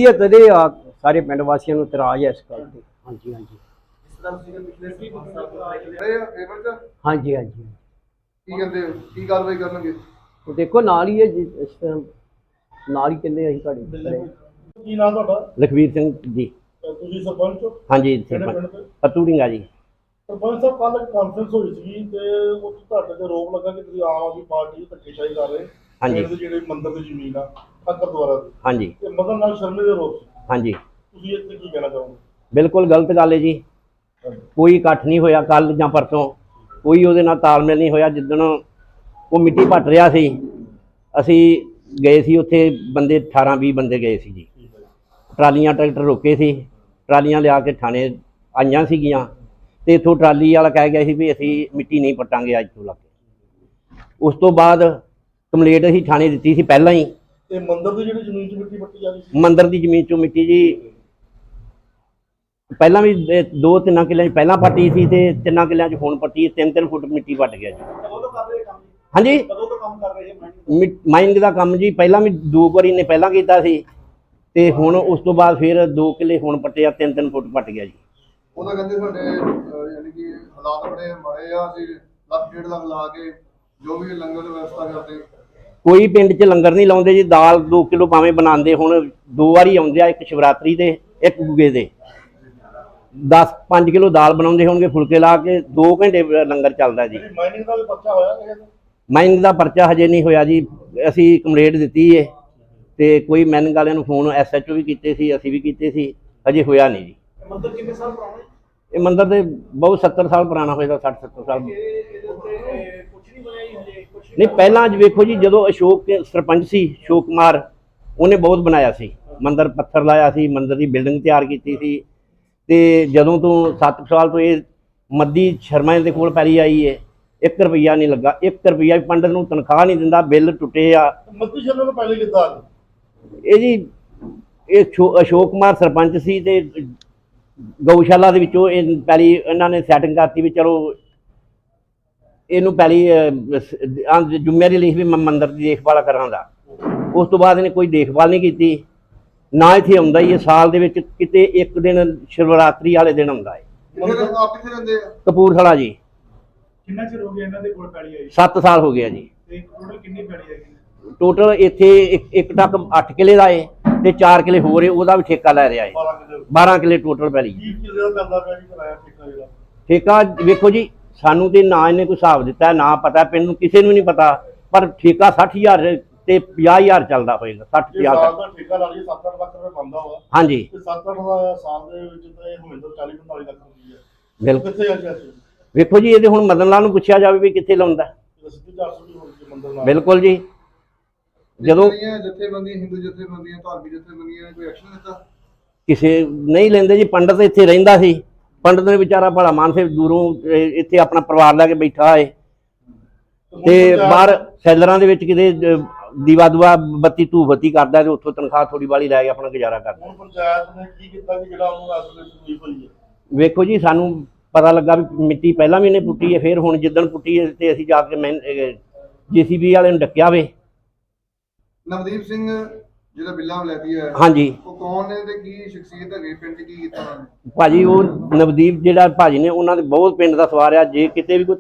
ਹੈ ਤਦੇ ਆ ਸਾਰੇ ਪਿੰਡ ਵਾਸੀਆਂ ਨੂੰ ਇਤਰਾਜ਼ ਹੈ ਇਸ ਗੱਲ ਤੇ। ਹਾਂਜੀ ਹਾਂਜੀ। ਇਸ ਤਰ੍ਹਾਂ ਤੁਸੀਂ ਪਿਛਲੇ ਸੀ ਇਹ ਫੇਵਰ ਚ? ਹਾਂਜੀ ਹਾਂਜੀ। ਕੀ ਕਹਿੰਦੇ ਹੋ? ਕੀ ਕਾਰਵਾਈ ਕਰਨਗੇ? ਉਹ ਦੇਖੋ ਨਾਲ ਹੀ ਹੈ ਜੀ, ਇਸ ਟਾਈਮ ਨਾਲ ਹੀ ਕਹਿੰਦੇ ਅਸੀਂ ਤੁਹਾਡੇ। ਕੀ ਨਾਮ ਤੁਹਾਡਾ? ਲਖਵੀਰ ਸਿੰਘ ਜੀ। ਅਹ ਤੁਸੀਂ ਸਰਪੰਚ ਹੋ? ਹਾਂਜੀ ਕਿਹੜੇ ਸਰਪੰਚ। ਦੇ ਪਤੂੜੀਆਂ ਜੀ। ਸਰਪੰਚ ਸਾਹਿਬ ਕੱਲ ਕਾਨਫਰੰਸ ਹੋਈ ਸੀ ਤੇ ਉਹ ਤੁਹਾਡੇ ਤੇ ਰੋਪ ਲੱਗਾ ਕਿ ਤੁਸੀਂ ਆਮ ਆਦਮੀ ਪਾਰਟੀ ਦੀ ਧੱਕੇਸ਼ਾਹੀ ਕਰ ਰਹੇ ਹਾਂਜੀ। ਪਿੰਡ ਦੇ ਜਿਹੜੇ ਮੰਦਰ ਦੀ ਜ਼ਮੀਨ ਆ ਠੱਕਰ ਦੁਆਰਾ ਦੀ। ਹਾਂਜੀ। ਤੇ ਮਦਨ ਲਾਲ ਸ਼ਰਮੇ ਦੇ ਰੋਪ ਸੀ। ਹਾਂਜੀ। ਤੁਸੀਂ ਇੱਥੇ ਕੀ ਕਹਿਣਾ ਚਾਹੋਗੇ? ਬਿਲਕੁਲ ਗਲਤ ਗੱਲ ਹੈ ਜੀ। ਕੋਈ ਇਕੱਠ ਨਹੀਂ ਹੋਇਆ ਕੱਲ ਜਾਂ ਪਰਸੋਂ। ਕੋਈ ਉਹਦੇ ਨਾਲ ਤਾਲਮੇਲ ਨਹੀਂ ਹੋਇਆ। ਜਿੱਦਣ ਉਹ ਮਿੱਟੀ ਪੱਟ ਰਿਹਾ ਸੀ ਅਸੀਂ ਗਏ ਸੀ ਉੱਥੇ ਬੰਦੇ 18 20 ਬੰਦੇ ਗਏ ਸੀ ਜੀ। ਟਰਾਲੀਆਂ ਟਰੈਕਟਰ ਰੋਕੇ ਸੀ ਟਰਾਲੀਆਂ ਲਿਆ ਕੇ ਥਾਣੇ ਆਈਆਂ ਸੀਗੀਆਂ ਤੇ ਇਥੋਂ ਟਰਾਲੀ ਵਾਲਾ ਕਹਿ ਗਿਆ ਸੀ ਵੀ ਅਸੀਂ ਮਿੱਟੀ ਨਹੀਂ ਪੱਟਾਂਗੇ ਅੱਜ ਤੋਂ ਲੱਗ ਉਸ ਤੋਂ ਬਾਅਦ ਕੰਪਲੇਂਟ ਅਸੀਂ ਥਾਣੇ ਦਿੱਤੀ ਸੀ ਪਹਿਲਾਂ ਹੀ। ਤੇ ਮੰਦਰ ਦੀ ਜਿਹੜੀ ਜ਼ਮੀਨ 'ਚ ਮਿੱਟੀ ਪੱਟੀ ਜਾ ਰਹੀ ਸੀ? ਮੰਦਰ ਦੀ ਜ਼ਮੀਨ ਚੋਂ ਮਿੱਟੀ ਜੀ ਪਹਿਲਾਂ ਵੀ ਇਹ ਦੋ ਤਿੰਨਾਂ ਕਿੱਲਿਆਂ 'ਚ ਪਹਿਲਾਂ ਪੱਟੀ ਸੀ ਤੇ ਤਿੰਨਾਂ ਕਿੱਲਿਆਂ 'ਚ ਹੁਣ ਪੱਟੀ ਹੈ, ਤਿੰਨ ਤਿੰਨ ਫੁੱਟ ਮਿੱਟੀ ਪੱਟ ਗਿਆ ਜੀ। ਹਾਂਜੀ। ਕਦੋਂ ਤੋਂ ਕੰਮ ਕਰ ਰਹੇ ਮਾਈਨਿੰਗ ਦਾ ਕੰਮ ਜੀ ਪਹਿਲਾਂ ਵੀ ਦੋ ਵਾਰੀ ਨੇ ਪਹਿਲਾਂ ਕੀਤਾ ਸੀ। ਤੇ ਹੁਣ ਉਸ ਤੋਂ ਬਾਅਦ ਫਿਰ ਦੋ ਕਿੱਲੇ ਹੁਣ ਪੱਟਿਆ ਤਿੰਨ ਤਿੰਨ ਫੁੱਟ ਪੱਟ ਗਿਆ ਜੀ। ਉਹ ਤਾਂ ਕਹਿੰਦੇ ਸਾਡੇ ਅਹ, ਯਾਨੀ ਕਿ ਹਾਲਾਤ ਬੜੇ ਮਾੜੇ ਆ ਅਸੀਂ ਲੱਖ ਡੇਢ ਲੱਖ ਲਾ ਕੇ ਜੋ ਵੀ ਲੰਗਰ ਦੀ ਵਿਵਸਥਾ ਕਰਦੇ। ਕੋਈ ਪਿੰਡ 'ਚ ਲੰਗਰ ਨਹੀਂ ਲਾਉਂਦੇ ਜੀ ਦਾਲ 2 ਕਿਲੋ ਭਾਵੇਂ ਬਣਾਉਂਦੇ ਹੁਣ ਦੋ ਵਾਰੀ ਆਉਂਦੇ ਆ ਇੱਕ ਸ਼ਿਵਰਾਤਰੀ ਦੇ ਇੱਕ ਗੁਗੇ ਦੇ 10 5 ਕਿਲੋ ਦਾਲ ਬਣਾਉਂਦੇ ਹੋਣਗੇ ਫੁਲਕੇ ਲਾ ਕੇ 2 ਘੰਟੇ ਲੰਗਰ ਚੱਲਦਾ ਜੀ। ਮਾਈਨਿੰਗ ਦਾ ਵੀ ਪਰਚਾ ਹੋਇਆ ਕਿਸੇ ਮਾਈਨਿੰਗ ਦਾ ਪਰਚਾ ਹਜੇ ਨਹੀਂ ਹੋਇਆ ਜੀ ਅਸੀਂ ਕੰਪਲੇਂਟ ਦਿੱਤੀ ਏ। ਤੇ ਕੋਈ ਮੈਨਿੰਗ ਵਾਲਿਆਂ ਨੂੰ ਫੋਨ ਐਸਐਚਓ ਵੀ ਕੀਤੇ ਸੀ ਅਸੀਂ ਵੀ ਕੀਤੇ ਸੀ ਹਜੇ ਹੋਇਆ ਨਹੀਂ ਜੀ। ਮੰਦਰ ਕਿੰਨੇ ਸਾਲ ਪੁਰਾਣਾ ਹੈ ਇਹ ਮੰਦਿਰ ਦੇ ਬਹੁਤ 70 ਸਾਲ ਪੁਰਾਣਾ ਹੋਏਗਾ 60 70 ਸਾਲ। ਨਹੀਂ ਬਣਿਆ ਜੀ ਹਜੇ ਕੁਝ ਨਹੀਂ ਪਹਿਲਾਂ ਅੱਜ ਵੇਖੋ ਜੀ ਜਦੋਂ ਅਸ਼ੋਕ ਸਰਪੰਚ ਸੀ ਅਸ਼ੋਕ ਕੁਮਾਰ ਉਹਨੇ ਬਹੁਤ ਬਣਾਇਆ ਸੀ। ਮੰਦਿਰ ਪੱਥਰ ਲਾਇਆ ਸੀ ਮੰਦਿਰ ਦੀ ਬਿਲਡਿੰਗ ਤਿਆਰ ਕੀਤੀ ਸੀ। ਤੇ ਜਦੋਂ ਤੋਂ 7 ਸਾਲ ਤੋਂ ਇਹ ਮੱਦੀ ਸ਼ਰਮਾ ਦੇ ਕੋਲ ਪੈਰੀ ਆਈ ਏ 1 ਰੁਪਈਆ ਨਹੀਂ ਲੱਗਾ 1 ਰੁਪਈਆ ਵੀ ਪੰਡਤ ਨੂੰ ਤਨਖਾਹ ਨਹੀਂ ਦਿੰਦਾ ਬਿੱਲ ਟੁੱਟੇ ਆ। ਮੱਤੀ ਸ਼ਰਮਾ ਤੋਂ ਪਹਿਲੇ ਕਿੱਦਾਂ? ਇਹ ਜੀ ਇਹ ਅਸ਼ੋਕ ਕੁਮਾਰ ਸਰਪੰਚ ਸੀ ਤੇ ਗਊਸ਼ਾਲਾ ਦੇ ਵਿੱਚੋਂ ਇਹ ਪਹਿਲੀ ਇਹਨਾਂ ਨੇ ਸੈਟਿੰਗ ਕਰਤੀ ਵੀ ਚਲੋ ਇਹਨੂੰ ਪਹਿਲੀ ਜ਼ਿੰਮੇਵਾਰੀ ਲਈ ਵੀ ਮੈਂ ਮੰਦਿਰ ਦੀ ਦੇਖਭਾਲ ਕਰਾਂਗਾ ਉਸ ਤੋਂ ਬਾਅਦ ਇਹਨੇ ਕੋਈ ਦੇਖਭਾਲ ਨਹੀਂ ਕੀਤੀ। ਨਾ ਇੱਥੇ ਆਉਂਦਾ ਹੀ ਹੈ ਸਾਲ ਦੇ ਵਿੱਚ ਕਿਤੇ ਇੱਕ ਦਿਨ ਸ਼ਿਵਰਾਤਰੀ ਵਾਲੇ ਦਿਨ ਆਉਂਦਾ ਹੈ ਕਪੂਰਥਲਾ ਜੀ। ਕਿੰਨਾ ਚਿਰ ਹੋ ਗਿਆ ਇਹਨਾਂ ਦੇ ਕੋਲ ਪੈਲੀ ਆਈ? 7 ਸਾਲ ਹੋ ਗਿਆ ਜੀ। ਤੇ ਟੋਟਲ ਕਿੰਨੀ ਟੋਟਲ ਇੱਥੇ ਇੱਕ- ਇੱਕ ਟੱਕ 8 ਕਿਲੇ ਦਾ ਏ ਤੇ 4 ਕਿਲੇ ਹੋਰ ਏ ਉਹਦਾ ਵੀ ਠੇਕਾ ਲੈ ਰਿਹਾ ਏ। 12 ਕਿੱਲੇ 12 ਕਿਲੇ ਟੋਟਲ ਪੈਲੀ। ਕੀ ਕਿੱਲੇ ਦਾ ਚੱਲਦਾ ਪਿਆ ਜੀ ਕਿਰਾਇਆ ਠੇਕਾ ਜਿਹੜਾ। ਠੇਕਾ ਵੇਖੋ ਜੀ ਸਾਨੂੰ ਤੇ ਨਾ ਇਹਨੇ ਕੋਈ ਹਿਸਾਬ ਦਿੱਤਾ ਨਾ ਪਤਾ ਪਿੰਡ ਨੂੰ ਕਿਸੇ ਨੂੰ ਨਹੀਂ ਪਤਾ ਪਰ ਠੇਕਾ 60000 ਤੇ 50000 ਚੱਲਦਾ ਹੋਏਗਾ 60 ਜੇ 50 ਸਾਲ ਦਾ ਠੇਕਾ ਲਾ ਲਈਏ 7-8 ਲੱਖ ਰੁਪਏ ਬਣਦਾ ਵਾ ਹਾਂਜੀ। ਤੇ 7-8 ਦਾ ਸਾਲ ਦੇ ਵਿੱਚ ਤਾਂ ਇਹ ਤਾਂ 40-45 ਲੱਖ ਰੁਪਏ ਹੈ। ਬਿਲਕੁਲ। ਕਿੱਥੇ ਆ ਵੇਖੋ ਜੀ ਇਹਦੇ ਹੁਣ ਮਦਨ ਲਾਲ ਨੂੰ ਪੁੱਛਿਆ ਜਾਵੇ ਵੀ ਕਿੱਥੇ ਲਾਉਂਦਾ। ਇਹ ਸਿੱਧੀ 400 ਦੀ ਹੋਣੀ ਸੀ ਮੰਦਰ ਨਾਲ ਬਿਲਕੁਲ ਜੀ। ਜਦੋਂ ਜਿਹੜੀਆਂ ਜਥੇਬੰਦੀਆਂ ਹਿੰਦੂ ਜਥੇਬੰਦੀਆਂ ਧਾਰਮਿਕ ਜਥੇਬੰਦੀਆਂ ਨੇ ਕੋਈ ਐਕਸ਼ਨ ਲਿੱਤਾ ਕਿਸੇ ਨਹੀਂ ਲੈਂਦੇ ਜੀ ਪੰਡਤ ਇੱਥੇ ਰਹਿੰਦਾ ਸੀ। ਪੰਡਤ ਨੇ ਵਿਚਾਰਾ ਭਲਾ ਮਾਨਸੇ ਦੂਰੋਂ ਇੱਥੇ ਆਪਣਾ ਪਰਿਵਾਰ ਲੈ ਕੇ ਬੈਠਾ ਏ ਹੁਣ ਤੇ ਬਾਹਰ ਸੈਲਰਾਂ ਦੇ ਵਿੱਚ ਕਿਤੇ ਦੀਵਾ ਦੁਆ ਬੱਤੀ ਧੂਫ ਬੱਤੀ ਕਰਦਾ ਤੇ ਉੱਥੋਂ ਤਨਖਾਹ ਥੋੜੀ ਬਾਲੀ ਲੈ ਕੇ ਆਪਣਾ ਗੁਜ਼ਾਰਾ ਕਰਦਾ। ਹੁਣ ਪੰਚਾਇਤ ਨੇ ਕੀ ਕੀਤਾ ਕਿ ਜਿਹੜਾ ਉਹਨੂੰ ਐਸੋਲੇਸ਼ਨ ਹੋਈ ਹੋਈ ਹੈ? ਵੇਖੋ ਜੀ ਸਾਨੂੰ ਪਤਾ ਲੱਗਾ ਵੀ ਮਿੱਟੀ ਪਹਿਲਾਂ ਵੀ ਇਹਨੇ ਪੁੱਟੀ ਹੈ ਫਿਰ ਹੁਣ ਜਿੱਦਣ ਪੁੱਟੀ ਹੈ ਤੇ ਅਸੀਂ ਜਾ ਕੇ ਮੈਂ ਜੀਸੀਬੀ ਵਾਲੇ ਨੂੰ ਡੱਕਿਆ ਵੇ। ਨਵਦੀਪ ਸਿੰਘ ਜਿਹੜਾ ਬਿੱਲਾ ਵਲੈਤੀ ਹੈ ਹਾਂਜੀ। ਉਹ ਕੌਣ ਨੇ ਤੇ ਕੀ ਸ਼ਖਸੀਅਤ ਹੈਗੀ? ਪਿੰਡ 'ਚ ਕੀ ਕੀਤਾ ਉਹਨਾਂ ਨੇ? ਭਾਜੀ ਉਹ ਨਵਦੀਪ ਜਿਹੜਾ ਭਾਜੀ ਨੇ ਉਹਨਾਂ ਦੇ ਬਹੁਤ ਪਿੰਡ ਦਾ ਸਵਾਰਿਆ ਜੇ ਕਿਤੇ ਵੀ ਕੋਈ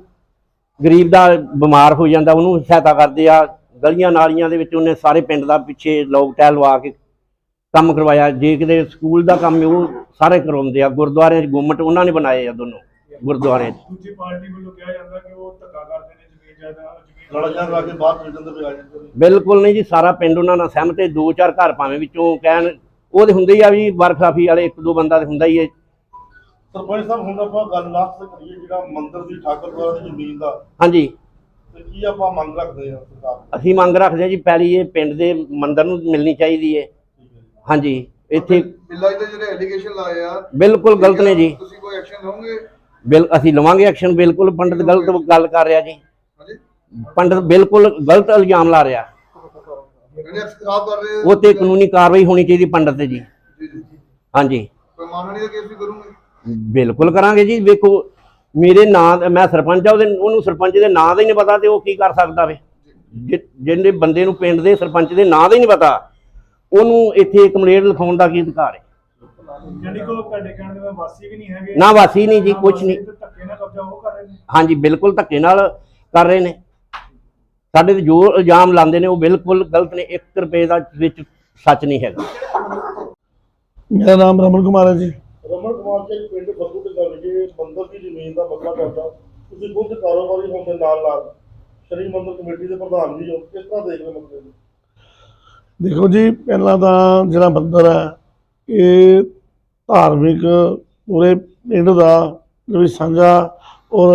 ਗਰੀਬ ਦਾ ਬਿਮਾਰ ਹੋ ਜਾਂਦਾ ਉਹਨੂੰ ਸਹਾਇਤਾ ਕਰਦੇ ਆ। ਗਲੀਆਂ ਨਾਲੀਆਂ ਦੇ ਵਿੱਚ ਉਹਨੇ ਸਾਰੇ ਪਿੰਡ ਦਾ ਪਿੱਛੇ ਲੋਕ ਟਹਿਲ ਲਵਾ ਕੇ ਕੰਮ ਕਰਵਾਇਆ। ਜੇ ਕਿਤੇ ਸਕੂਲ ਦਾ ਕੰਮ ਉਹ ਸਾਰੇ ਕਰਵਾਉਂਦੇ ਆ। ਗੁਰਦੁਆਰੇ 'ਚ ਗੁੰਮਟ ਉਹਨਾਂ ਨੇ ਬਣਾਏ ਆ ਦੋਨੋਂ ਗੁਰਦੁਆਰੇ 'ਚ। ਦੂਜੀ ਪਾਰਟੀ ਵੱਲੋਂ ਕਿਹਾ ਜਾਂਦਾ ਕਿ ਉਹ ਧੱਕਾ ਕਰਦੇ ਨੇ ਲੜਾਈਆਂ ਲਾ ਕੇ ਬਾਹਰ ਭੇਜਣ ਦੇ ਬਜਾਏ ਨੇ। ਬਿਲਕੁਲ ਨਹੀਂ ਜੀ ਸਾਰਾ ਪਿੰਡ ਉਹਨਾਂ ਨਾਲ ਸਹਿਮਤ ਹੈ ਦੋ ਚਾਰ ਘਰ ਭਾਵੇਂ ਵਿੱਚੋਂ ਕਹਿਣ ਉਹ ਤੇ ਹੁੰਦੇ ਹੀ ਆ ਵੀ ਵਰਖਾਫੀ ਵਾਲੇ ਇੱਕ ਦੋ ਬੰਦਾ ਤੇ ਹੁੰਦਾ ਹੀ ਹੈ। ਸਰਪੰਚ ਸਾਹਿਬ ਹੁਣ ਆਪਾਂ ਗੱਲ ਲਾਸਟ ਤੇ ਕਰੀਏ ਜਿਹੜਾ ਮੰਦਰ ਦੀ ਠਾਕਰ ਦੁਆਰਾ ਦੀ ਜ਼ਮੀਨ ਦਾ। ਹਾਂਜੀ। ਤੇ ਕੀ ਆਪਾਂ ਮੰਗ ਰੱਖਦੇ ਸਰਕਾਰ ਤੋਂ? ਅਸੀਂ ਮੰਗ ਰੱਖਦੇ ਹਾਂ ਜੀ ਪਹਿਲੀ ਇਹ ਪਿੰਡ ਦੇ ਮੰਦਰ ਨੂੰ ਮਿਲਣੀ ਚਾਹੀਦੀ ਹੈ। ਹਾਂਜੀ ਇੱਥੇ ਬਿੱਲਾ ਜੀ ਦੇ ਜਿਹੜੇ ਐਲੀਗੇਸ਼ਨ ਲਾਏ ਆ ਬਿਲਕੁਲ ਗਲਤ ਨੇ ਜੀ। ਤੁਸੀਂ ਕੋਈ ਐਕਸ਼ਨ ਲਓਗੇ ਬਿਲ ਅਸੀਂ ਲਵਾਂਗੇ ਐਕਸ਼ਨ ਬਿਲਕੁਲ ਪੰਡਤ ਗਲਤ ਗੱਲ ਕਰ ਰਿਹਾ ਜੀ। ਹਾਂਜੀ ਪੰਡਤ ਬਿਲਕੁਲ ਗਲਤ ਇਲਜ਼ਾਮ ਲਾ ਰਿਹਾ। ਜਿਹੜੇ ਉਹ ਤੇ ਕਾਨੂੰਨੀ ਕਾਰਵਾਈ ਹੋਣੀ ਚਾਹੀਦੀ ਪੰਡਤ ਤੇ ਜੀ। ਹਾਂਜੀ। ਕੋਈ ਮਾਨਹਾਨੀ ਦਾ ਕੇਸ ਵੀ ਕਰੂੰਗੇ? ਬਿਲਕੁਲ ਕਰਾਂਗੇ ਜੀ। ਵੇਖੋ ਮੇਰੇ ਨਾਂ ਮੈਂ ਸਰਪੰਚ ਆ ਉਹਦੇ ਉਹਨੂੰ ਸਰਪੰਚ ਦੇ ਨਾਂ ਦਾ ਹੀ ਨਹੀਂ ਪਤਾ ਤੇ ਉਹ ਕੀ ਕਰ ਸਕਦਾ ਵੇ। ਜਿ- ਜਿਹਨੇ ਬੰਦੇ ਨੂੰ ਪਿੰਡ ਦੇ ਸਰਪੰਚ ਦੇ ਨਾਂ ਦਾ ਹੀ ਨਹੀਂ ਪਤਾ ਉਹਨੂੰ ਇੱਥੇ ਕੰਪਲੇਂਟ ਲਿਖਾਉਣ ਦਾ ਕੀ ਅਧਿਕਾਰ ਹੈ ਯਾਨੀ ਕਿ ਉਹ ਤੁਹਾਡੇ ਕਹਿਣ ਦੇ ਮੈਂ ਵਾਸੀ ਵੀ ਨਹੀਂ ਹੈਗੇ ਨਾ ਵਾਸੀ ਨਹੀਂ ਜੀ ਵਾਸੀ ਨਹੀਂ। ਤੇ ਧੱਕੇ ਨਾਲ ਕਬਜ਼ਾ ਉਹ ਕਰ ਰਹੇ ਨੇ। ਹਾਂਜੀ ਬਿਲਕੁਲ ਧੱਕੇ ਨਾਲ ਕਰ ਰਹੇ ਨੇ। ਸਾਡੇ ਤੇ ਜੋ ਇਲਜ਼ਾਮ ਲਾਉਂਦੇ ਨੇ ਉਹ ਬਿਲਕੁਲ ਗਲਤ ਨੇ। 1 ਰੁਪਏ ਦਾ ਵਿੱਚ ਸੱਚ ਨਹੀਂ ਹੈਗਾ। ਮੇਰਾ ਨਾਮ ਰਮਨ ਕੁਮਾਰ ਹੈ ਜੀ। ਰਮਨ ਕੁਮਾਰ ਜੀ ਪਿੰਡ ਫੱਗੂ ਤੇ ਗੱਲ ਜੀ। ਮੰਦਰ ਦੀ ਜ਼ਮੀਨ ਦਾ ਮਸਲਾ ਕਰਦਾ। ਤੁਸੀਂ ਖੁਦ ਕਾਰੋਬਾਰੀ ਹੋਣ ਦੇ ਨਾਲ ਨਾਲ। ਸ਼੍ਰੀ ਮੰਦਰ ਕਮੇਟੀ ਦੇ ਪ੍ਰਧਾਨ ਵੀ ਹੋ। ਕਿਸ ਤਰ੍ਹਾਂ ਦੇਖ ਰਹੇ ਹੋ ਮਸਲੇ ਨੂੰ? ਦੇਖੋ ਜੀ ਪਹਿਲਾਂ ਤਾਂ ਜਿਹੜਾ ਮੰਦਰ ਹੈ ਇਹ ਧਾਰਮਿਕ ਪੂਰੇ ਪਿੰਡ ਦਾ ਜਿਹੜੀ ਸਾਂਝਾ ਔਰ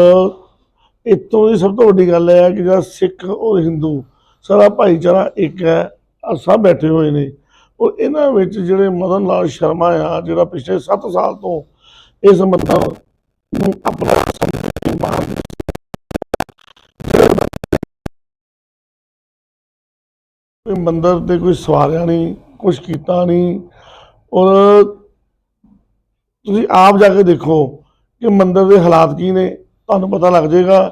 ਇੱਥੋਂ ਦੀ ਸਭ ਤੋਂ ਵੱਡੀ ਗੱਲ ਇਹ ਹੈ ਕਿ ਜਿਹੜਾ ਸਿੱਖ ਔਰ ਹਿੰਦੂ ਸਾਰਾ ਭਾਈਚਾਰਾ ਇੱਕ ਹੈ, ਆਹ ਸਭ ਬੈਠੇ ਹੋਏ ਨੇ। ਔਰ ਇਹਨਾਂ ਵਿੱਚ ਜਿਹੜੇ ਮਦਨ ਲਾਲ ਸ਼ਰਮਾ ਆ, ਜਿਹੜਾ ਪਿਛਲੇ 7 ਸਾਲ ਤੋਂ ਇਸ ਮੰਦਰ ਨੂੰ ਆਪਣਾ ਸਮਝਦੇ ਕੋਈ ਮੰਦਰ ਤੇ ਕੋਈ ਸਵਾਰਿਆ ਨਹੀਂ ਕੁਝ ਕੀਤਾ ਨਹੀਂ। ਔਰ ਤੁਸੀਂ ਆਪ ਜਾ ਕੇ ਦੇਖੋ ਕਿ ਮੰਦਰ ਦੇ ਹਾਲਾਤ ਕੀ ਨੇ। ਤੁਹਾਨੂੰ ਪਤਾ ਲੱਗ ਜਾਏਗਾ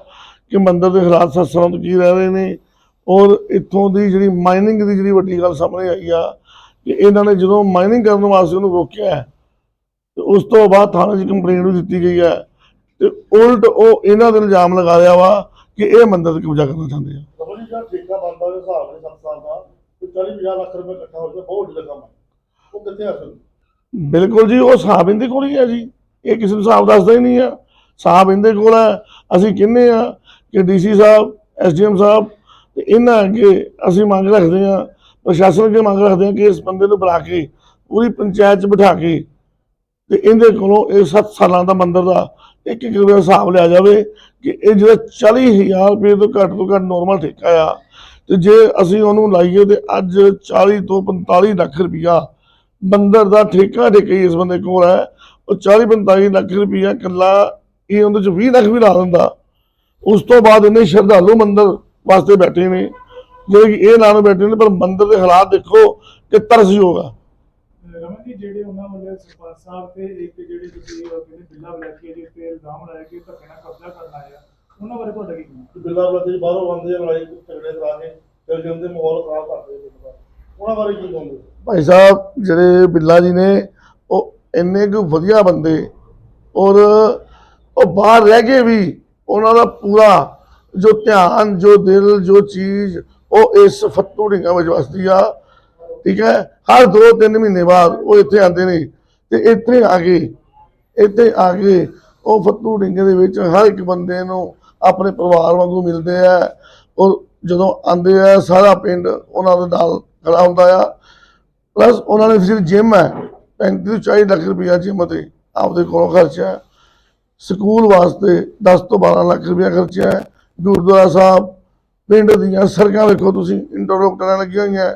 ਕਿ ਮੰਦਰ ਦੇ ਹਾਲਾਤ ਸਸਰਾਂ ਤੋਂ ਕੀ ਰਹਿ ਰਹੇ ਨੇ। ਔਰ ਇੱਥੋਂ ਦੀ ਜਿਹੜੀ ਮਾਈਨਿੰਗ ਦੀ ਜਿਹੜੀ ਵੱਡੀ ਗੱਲ ਸਾਹਮਣੇ ਆਈ ਆ ਕਿ ਇਹਨਾਂ ਨੇ ਜਦੋਂ ਮਾਈਨਿੰਗ ਕਰਨ ਵਾਸਤੇ ਉਹਨੂੰ ਰੋਕਿਆ ਤੇ ਉਸ ਤੋਂ ਬਾਅਦ ਥਾਣੇ 'ਚ ਕੰਪਲੇਂਟ ਵੀ ਦਿੱਤੀ ਗਈ ਹੈ ਤੇ ਉਲਟ ਉਹ ਇਹਨਾਂ ਦੇ ਇਲਜ਼ਾਮ ਲਗਾ ਰਿਹਾ ਵਾ ਕਿ ਇਹ ਮੰਦਰ ਤੇ ਕਬਜ਼ਾ ਕਰਨਾ ਚਾਹੁੰਦੇ ਆ। ਰਮਨ ਜੀ ਜਿਹੜਾ ਠੇਕਾ ਬਣਦਾ ਉਹਦੇ ਹਿਸਾਬ ਨਾਲ 7 ਸਾਲ ਦਾ ਤੇ 40 50 ਲੱਖ ਰੁਪਏ ਇਕੱਠਾ ਹੋ ਜਾਵੇ ਬਹੁਤ ਵੱਡੀ ਰਕਮ ਹੈ ਉਹ ਕਿੱਥੇ ਆ ਸਰ ਬਿਲਕੁਲ ਜੀ ਉਹ ਹਿਸਾਬ ਇਹਦੇ ਕੋਲ ਹੀ ਹੈ ਜੀ। ਇਹ ਕਿਸੇ ਨੂੰ ਹਿਸਾਬ ਦੱਸਦਾ ਹੀ ਨਹੀਂ ਆ। ਸਾਹਿਬ ਇਹਦੇ ਕੋਲ ਹੈ। ਅਸੀਂ ਕਹਿੰਦੇ ਆ ਕਿ ਡੀਸੀ ਸਾਹਿਬ ਐਸਡੀਐਮ ਸਾਹਿਬ ਤੇ ਇਹਨਾਂ ਅੱਗੇ ਅਸੀਂ ਮੰਗ ਰੱਖਦੇ ਆ ਪ੍ਰਸ਼ਾਸਨ ਅੱਗੇ ਮੰਗ ਰੱਖਦੇ ਆ ਕਿ ਇਸ ਬੰਦੇ ਨੂੰ ਬੁਲਾ ਕੇ, ਪੂਰੀ ਪੰਚਾਇਤ 'ਚ ਬਿਠਾ ਕੇ ਤੇ ਇਹਦੇ ਕੋਲੋਂ ਇਹ 7 ਸਾਲਾਂ ਦਾ ਮੰਦਰ ਦਾ ਇੱਕ ਇੱਕ ਰੁਪਏ ਹਿਸਾਬ ਲਿਆ ਜਾਵੇ ਕਿ ਇਹ ਜਿਹੜਾ 40000 ਰੁਪਏ ਤੋਂ ਘੱਟ ਤੋਂ ਘੱਟ ਨੋਰਮਲ ਠੇਕਾ ਆ ਤੇ ਜੇ ਅਸੀਂ ਉਹਨੂੰ ਲਾਈਏ ਤੇ ਅੱਜ 40 ਤੋਂ 45 ਲੱਖ ਰੁਪਈਆ ਮੰਦਰ ਦਾ ਠੇਕਾ ਠੇਕੇ ਇਸ ਬੰਦੇ ਕੋਲ ਹੈ। ਉਹ 40 45 ਲੱਖ ਰੁਪਈਆ ਇਕੱਲਾ ਇਹ ਉਹਦੇ ਚ 20 ਲੱਖ ਵੀ ਲਾ ਦਿੰਦਾ। ਉਸ ਤੋਂ ਬਾਅਦ ਇੰਨੇ ਸ਼ਰਧਾਲੂ ਮੰਦਰ ਵਾਸਤੇ ਬੈਠੇ ਨੇ। ਜਿਹੜੇ ਕਿ ਇਹ ਨਾਲ ਬੈਠੇ ਨੇ ਪਰ ਮੰਦਰ ਦੇ ਹਾਲਾਤ ਦੇਖੋ ਕਿ ਤਰਸਯੋਗ ਆ। ਰਮਨ ਜੀ ਜਿਹੜੇ ਉਹਨਾਂ ਵੱਲੋਂ ਸਰਪੰਚ ਸਾਹਿਬ ਤੇ ਇੱਕ ਜਿਹੜੇ ਤੁਸੀਂ ਉਹ ਕਹਿੰਦੇ ਬਿੱਲਾ ਬਲੈਕੀ ਜੀ ਤੇ ਇਲਜ਼ਾਮ ਲਾਇਆ ਕਿ ਧੱਕੇ ਨਾਲ ਕਬਜ਼ਾ ਕਰਨ ਆਇਆ ਉਹਨਾਂ ਬਾਰੇ ਤੁਹਾਡਾ ਕੀ ਕਹਿਣਾ? ਬਿੱਲਾ ਬਲਦੇ ਬਾਹਰੋਂ ਆਉਂਦੇ ਆ ਲੜਾਈ ਝਗੜੇ ਕਰਾ ਕੇ ਫਿਰ ਜਾਂਦੇ ਮਾਹੌਲ ਖਰਾਬ ਕਰਦੇ ਨੇ ਪਿੰਡ ਦਾ। ਉਹਨਾਂ ਬਾਰੇ ਕੀ ਕਹੋਗੇ? ਭਾਈ ਸਾਹਿਬ ਜਿਹੜੇ ਬਿੱਲਾ ਜੀ ਨੇ ਉਹ ਇੰਨੇ ਕੁ ਵਧੀਆ ਬੰਦੇ ਔਰ ਉਹ ਬਾਹਰ ਰਹਿ ਕੇ ਵੀ ਉਹਨਾਂ ਦਾ ਪੂਰਾ ਜੋ ਧਿਆਨ, ਜੋ ਦਿਲ, ਜੋ ਚੀਜ਼, ਉਹ ਇਸ ਫੱਤੂ ਢਿੰਗਾ ਵਿੱਚ ਵਸਦੀ ਆ। ਠੀਕ ਹੈ? ਹਰ ਦੋ ਤਿੰਨ ਮਹੀਨੇ ਬਾਅਦ ਉਹ ਇੱਥੇ ਆਉਂਦੇ ਨੇ ਤੇ ਇੱਥੇ ਆ ਕੇ, ਇੱਥੇ ਆ ਕੇ ਉਹ ਫੱਤੂ ਢਿੰਗੇ ਦੇ ਵਿੱਚ ਹਰ ਇੱਕ ਬੰਦੇ ਨੂੰ ਆਪਣੇ ਪਰਿਵਾਰ ਵਾਂਗੂ ਮਿਲਦੇ ਆ। ਔਰ ਜਦੋਂ ਆਉਂਦੇ ਆ, ਸਾਰਾ ਪਿੰਡ ਉਹਨਾਂ ਦੇ ਨਾਲ ਖੜਾ ਹੁੰਦਾ ਆ। ਪਲੱਸ ਉਹਨਾਂ ਨੇ ਫਿਰ ਜਿਮ ਹੈ। 35 ਤੋਂ 40 ਲੱਖ ਰੁਪਇਆ ਜਿਮ ਤੇ ਆਪਦੇ ਕੋਲੋਂ ਖਰਚਾ ਹੈ। ਸਕੂਲ ਵਾਸਤੇ 10 ਤੋਂ 12 ਲੱਖ ਰੁਪਇਆ ਖਰਚਾ ਹੈ। ਗੁਰਦੁਆਰਾ ਸਾਹਿਬ ਪਿੰਡ ਦੀਆਂ ਸੜਕਾਂ ਵੇਖੋ ਤੁਸੀਂ ਇੰਟਰਲੋਕਟਰਾਂ ਲੱਗੀਆਂ ਹੋਈਆਂ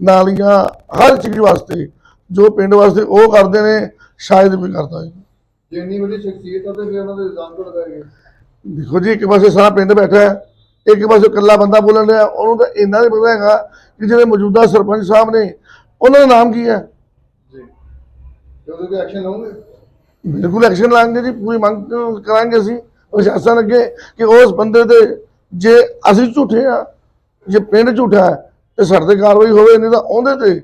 ਨਾਲੀਆਂ ਹਰ ਚੀਜ਼ ਵਾਸਤੇ ਜੋ ਪਿੰਡ ਵਾਸਤੇ ਉਹ ਕਰਦੇ ਨੇ ਸ਼ਾਇਦ ਵੀ ਕਰਦਾ ਹੈ ਜੇ ਇੰਨੀ ਵੱਡੀ ਸ਼ਖਸੀਅਤ ਆ ਤੇ ਫਿਰ ਉਹਨਾਂ ਦੇ ਇਲਜ਼ਾਮ ਕਿਉਂ ਲਗਾਏ ਗਏ। ਦੇਖੋ ਜੀ ਇੱਕ ਪਾਸੇ ਸਾਰਾ ਪਿੰਡ ਬੈਠਾ ਹੈ ਇੱਕ ਪਾਸੇ ਇਕੱਲਾ ਬੰਦਾ ਬੋਲਣ ਰਿਹਾ ਉਹਨੂੰ ਤਾਂ ਇੰਨਾ ਨਹੀਂ ਪਤਾ ਹੈਗਾ ਕਿ ਜਿਹੜੇ ਮੌਜੂਦਾ ਸਰਪੰਚ ਸਾਹਿਬ ਨੇ ਉਹਨਾਂ ਦਾ ਨਾਮ ਕੀ ਹੈ? ਜੀ। ਉਹਦੇ ਤੇ ਐਕਸ਼ਨ ਲਓਗੇ? ਬਿਲਕੁਲ ਐਕਸ਼ਨ ਲਾਂਗੇ ਜੀ ਪੂਰੀ ਮੰਗ ਕਰਾਂਗੇ ਅਸੀਂ ਪ੍ਰਸ਼ਾਸਨ ਅੱਗੇ ਕਿ ਉਸ ਬੰਦੇ ਤੇ ਜੇ ਅਸੀਂ ਝੂਠੇ ਆ ਜੇ ਪਿੰਡ ਝੂਠਾ ਹੈ ਤੇ ਸਾਡੇ ਤੇ ਕਾਰਵਾਈ ਹੋਵੇ ਨਹੀਂ ਤਾਂ ਉਹਦੇ ਤੇ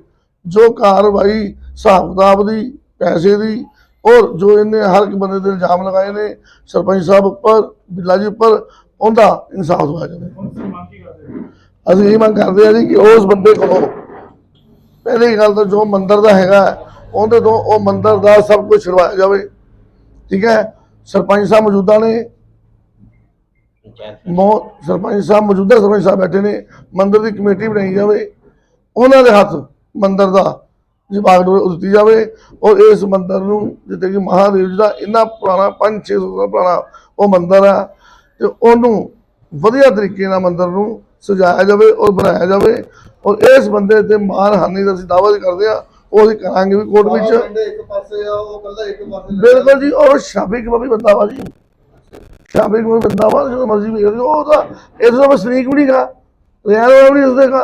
ਜੋ ਕਾਰਵਾਈ ਹਿਸਾਬ ਕਿਤਾਬ ਦੀ ਪੈਸੇ ਦੀ ਔਰ ਜੋ ਇਹਨੇ ਹਰ ਇੱਕ ਬੰਦੇ ਤੇ ਇਲਜ਼ਾਮ ਲਗਾਏ ਨੇ ਸਰਪੰਚ ਸਾਹਿਬ ਉੱਪਰ ਬਿੱਲਾ ਜੀ ਉੱਪਰ ਉਹਦਾ ਇਨਸਾਫ ਦਵਾਇਆ ਜਾਵੇ। ਅਸੀਂ ਇਹ ਮੰਗ ਕਰਦੇ ਹਾਂ ਜੀ ਕਿ ਉਸ ਬੰਦੇ ਕੋਲੋਂ ਪਹਿਲੀ ਗੱਲ ਤਾਂ ਜੋ ਮੰਦਰ ਦਾ ਹੈਗਾ ਉਹਦੇ ਤੋਂ ਉਹ ਮੰਦਰ ਦਾ ਸਭ ਕੁਝ ਛੁਡਵਾਇਆ ਜਾਵੇ। ਠੀਕ ਹੈ? ਸਰਪੰਚ ਸਾਹਿਬ ਮੌਜੂਦਾ ਨੇ। ਮੋ ਸਰਪੰਚ ਸਾਹਿਬ ਮੌਜੂਦਾ ਸਰਪੰਚ ਸਾਹਿਬ ਬੈਠੇ ਨੇ। ਮੰਦਰ ਦੀ ਕਮੇਟੀ ਬਣਾਈ ਜਾਵੇ। ਉਹਨਾਂ ਦੇ ਹੱਥ ਮੰਦਰ ਦਾ ਜਵਾਗਡੋਰ ਦਿੱਤੀ ਜਾਵੇ। ਔਰ ਇਸ ਮੰਦਰ ਨੂੰ ਜਿੱਥੇ ਕਿ ਮਹਾਦੇਵ ਜੀ ਦਾ ਇੰਨਾ ਪੁਰਾਣਾ 5-600 ਸਾਲ ਪੁਰਾਣਾ ਉਹ ਮੰਦਰ ਆ ਤੇ ਉਹਨੂੰ ਵਧੀਆ ਤਰੀਕੇ ਨਾਲ ਮੰਦਰ ਨੂੰ ਸਜਾਇਆ ਜਾਵੇ ਔਰ ਬਣਾਇਆ ਜਾਵੇ। ਔਰ ਇਸ ਬੰਦੇ ਤੇ ਮਾਨਹਾਨੀ ਦਾ ਅਸੀਂ ਦਾਅਵਾ ਕਰਦੇ ਆ ਉਹ ਅਸੀਂ ਕਰਾਂਗੇ ਵੀ ਕੋਰਟ ਵਿੱਚ। ਪਿੰਡ ਇੱਕ ਪਾਸੇ ਆ ਉਹ ਕੱਲਾ ਇੱਕ ਪਾਸੇ ਬਿਲਕੁਲ ਜੀ ਉਹ ਸ਼ਾਬੀ ਕਬਾਬੀ ਬੰਦਾ ਵਾ ਜੀ। ਸ਼ਾਬੀ ਕਬਾਬੀ ਬੰਦਾ ਵਾ ਜਦੋਂ ਮਰਜ਼ੀ ਲਿਓ ਉਹ ਤਾਂ ਇਸ ਦਾ ਵਸਨੀਕ ਵੀ ਨਹੀਂਗਾ ਰਹਿਣ ਵਾਲਾ ਵੀ ਨਹੀਂ ਉਸਦੇ ਦਾ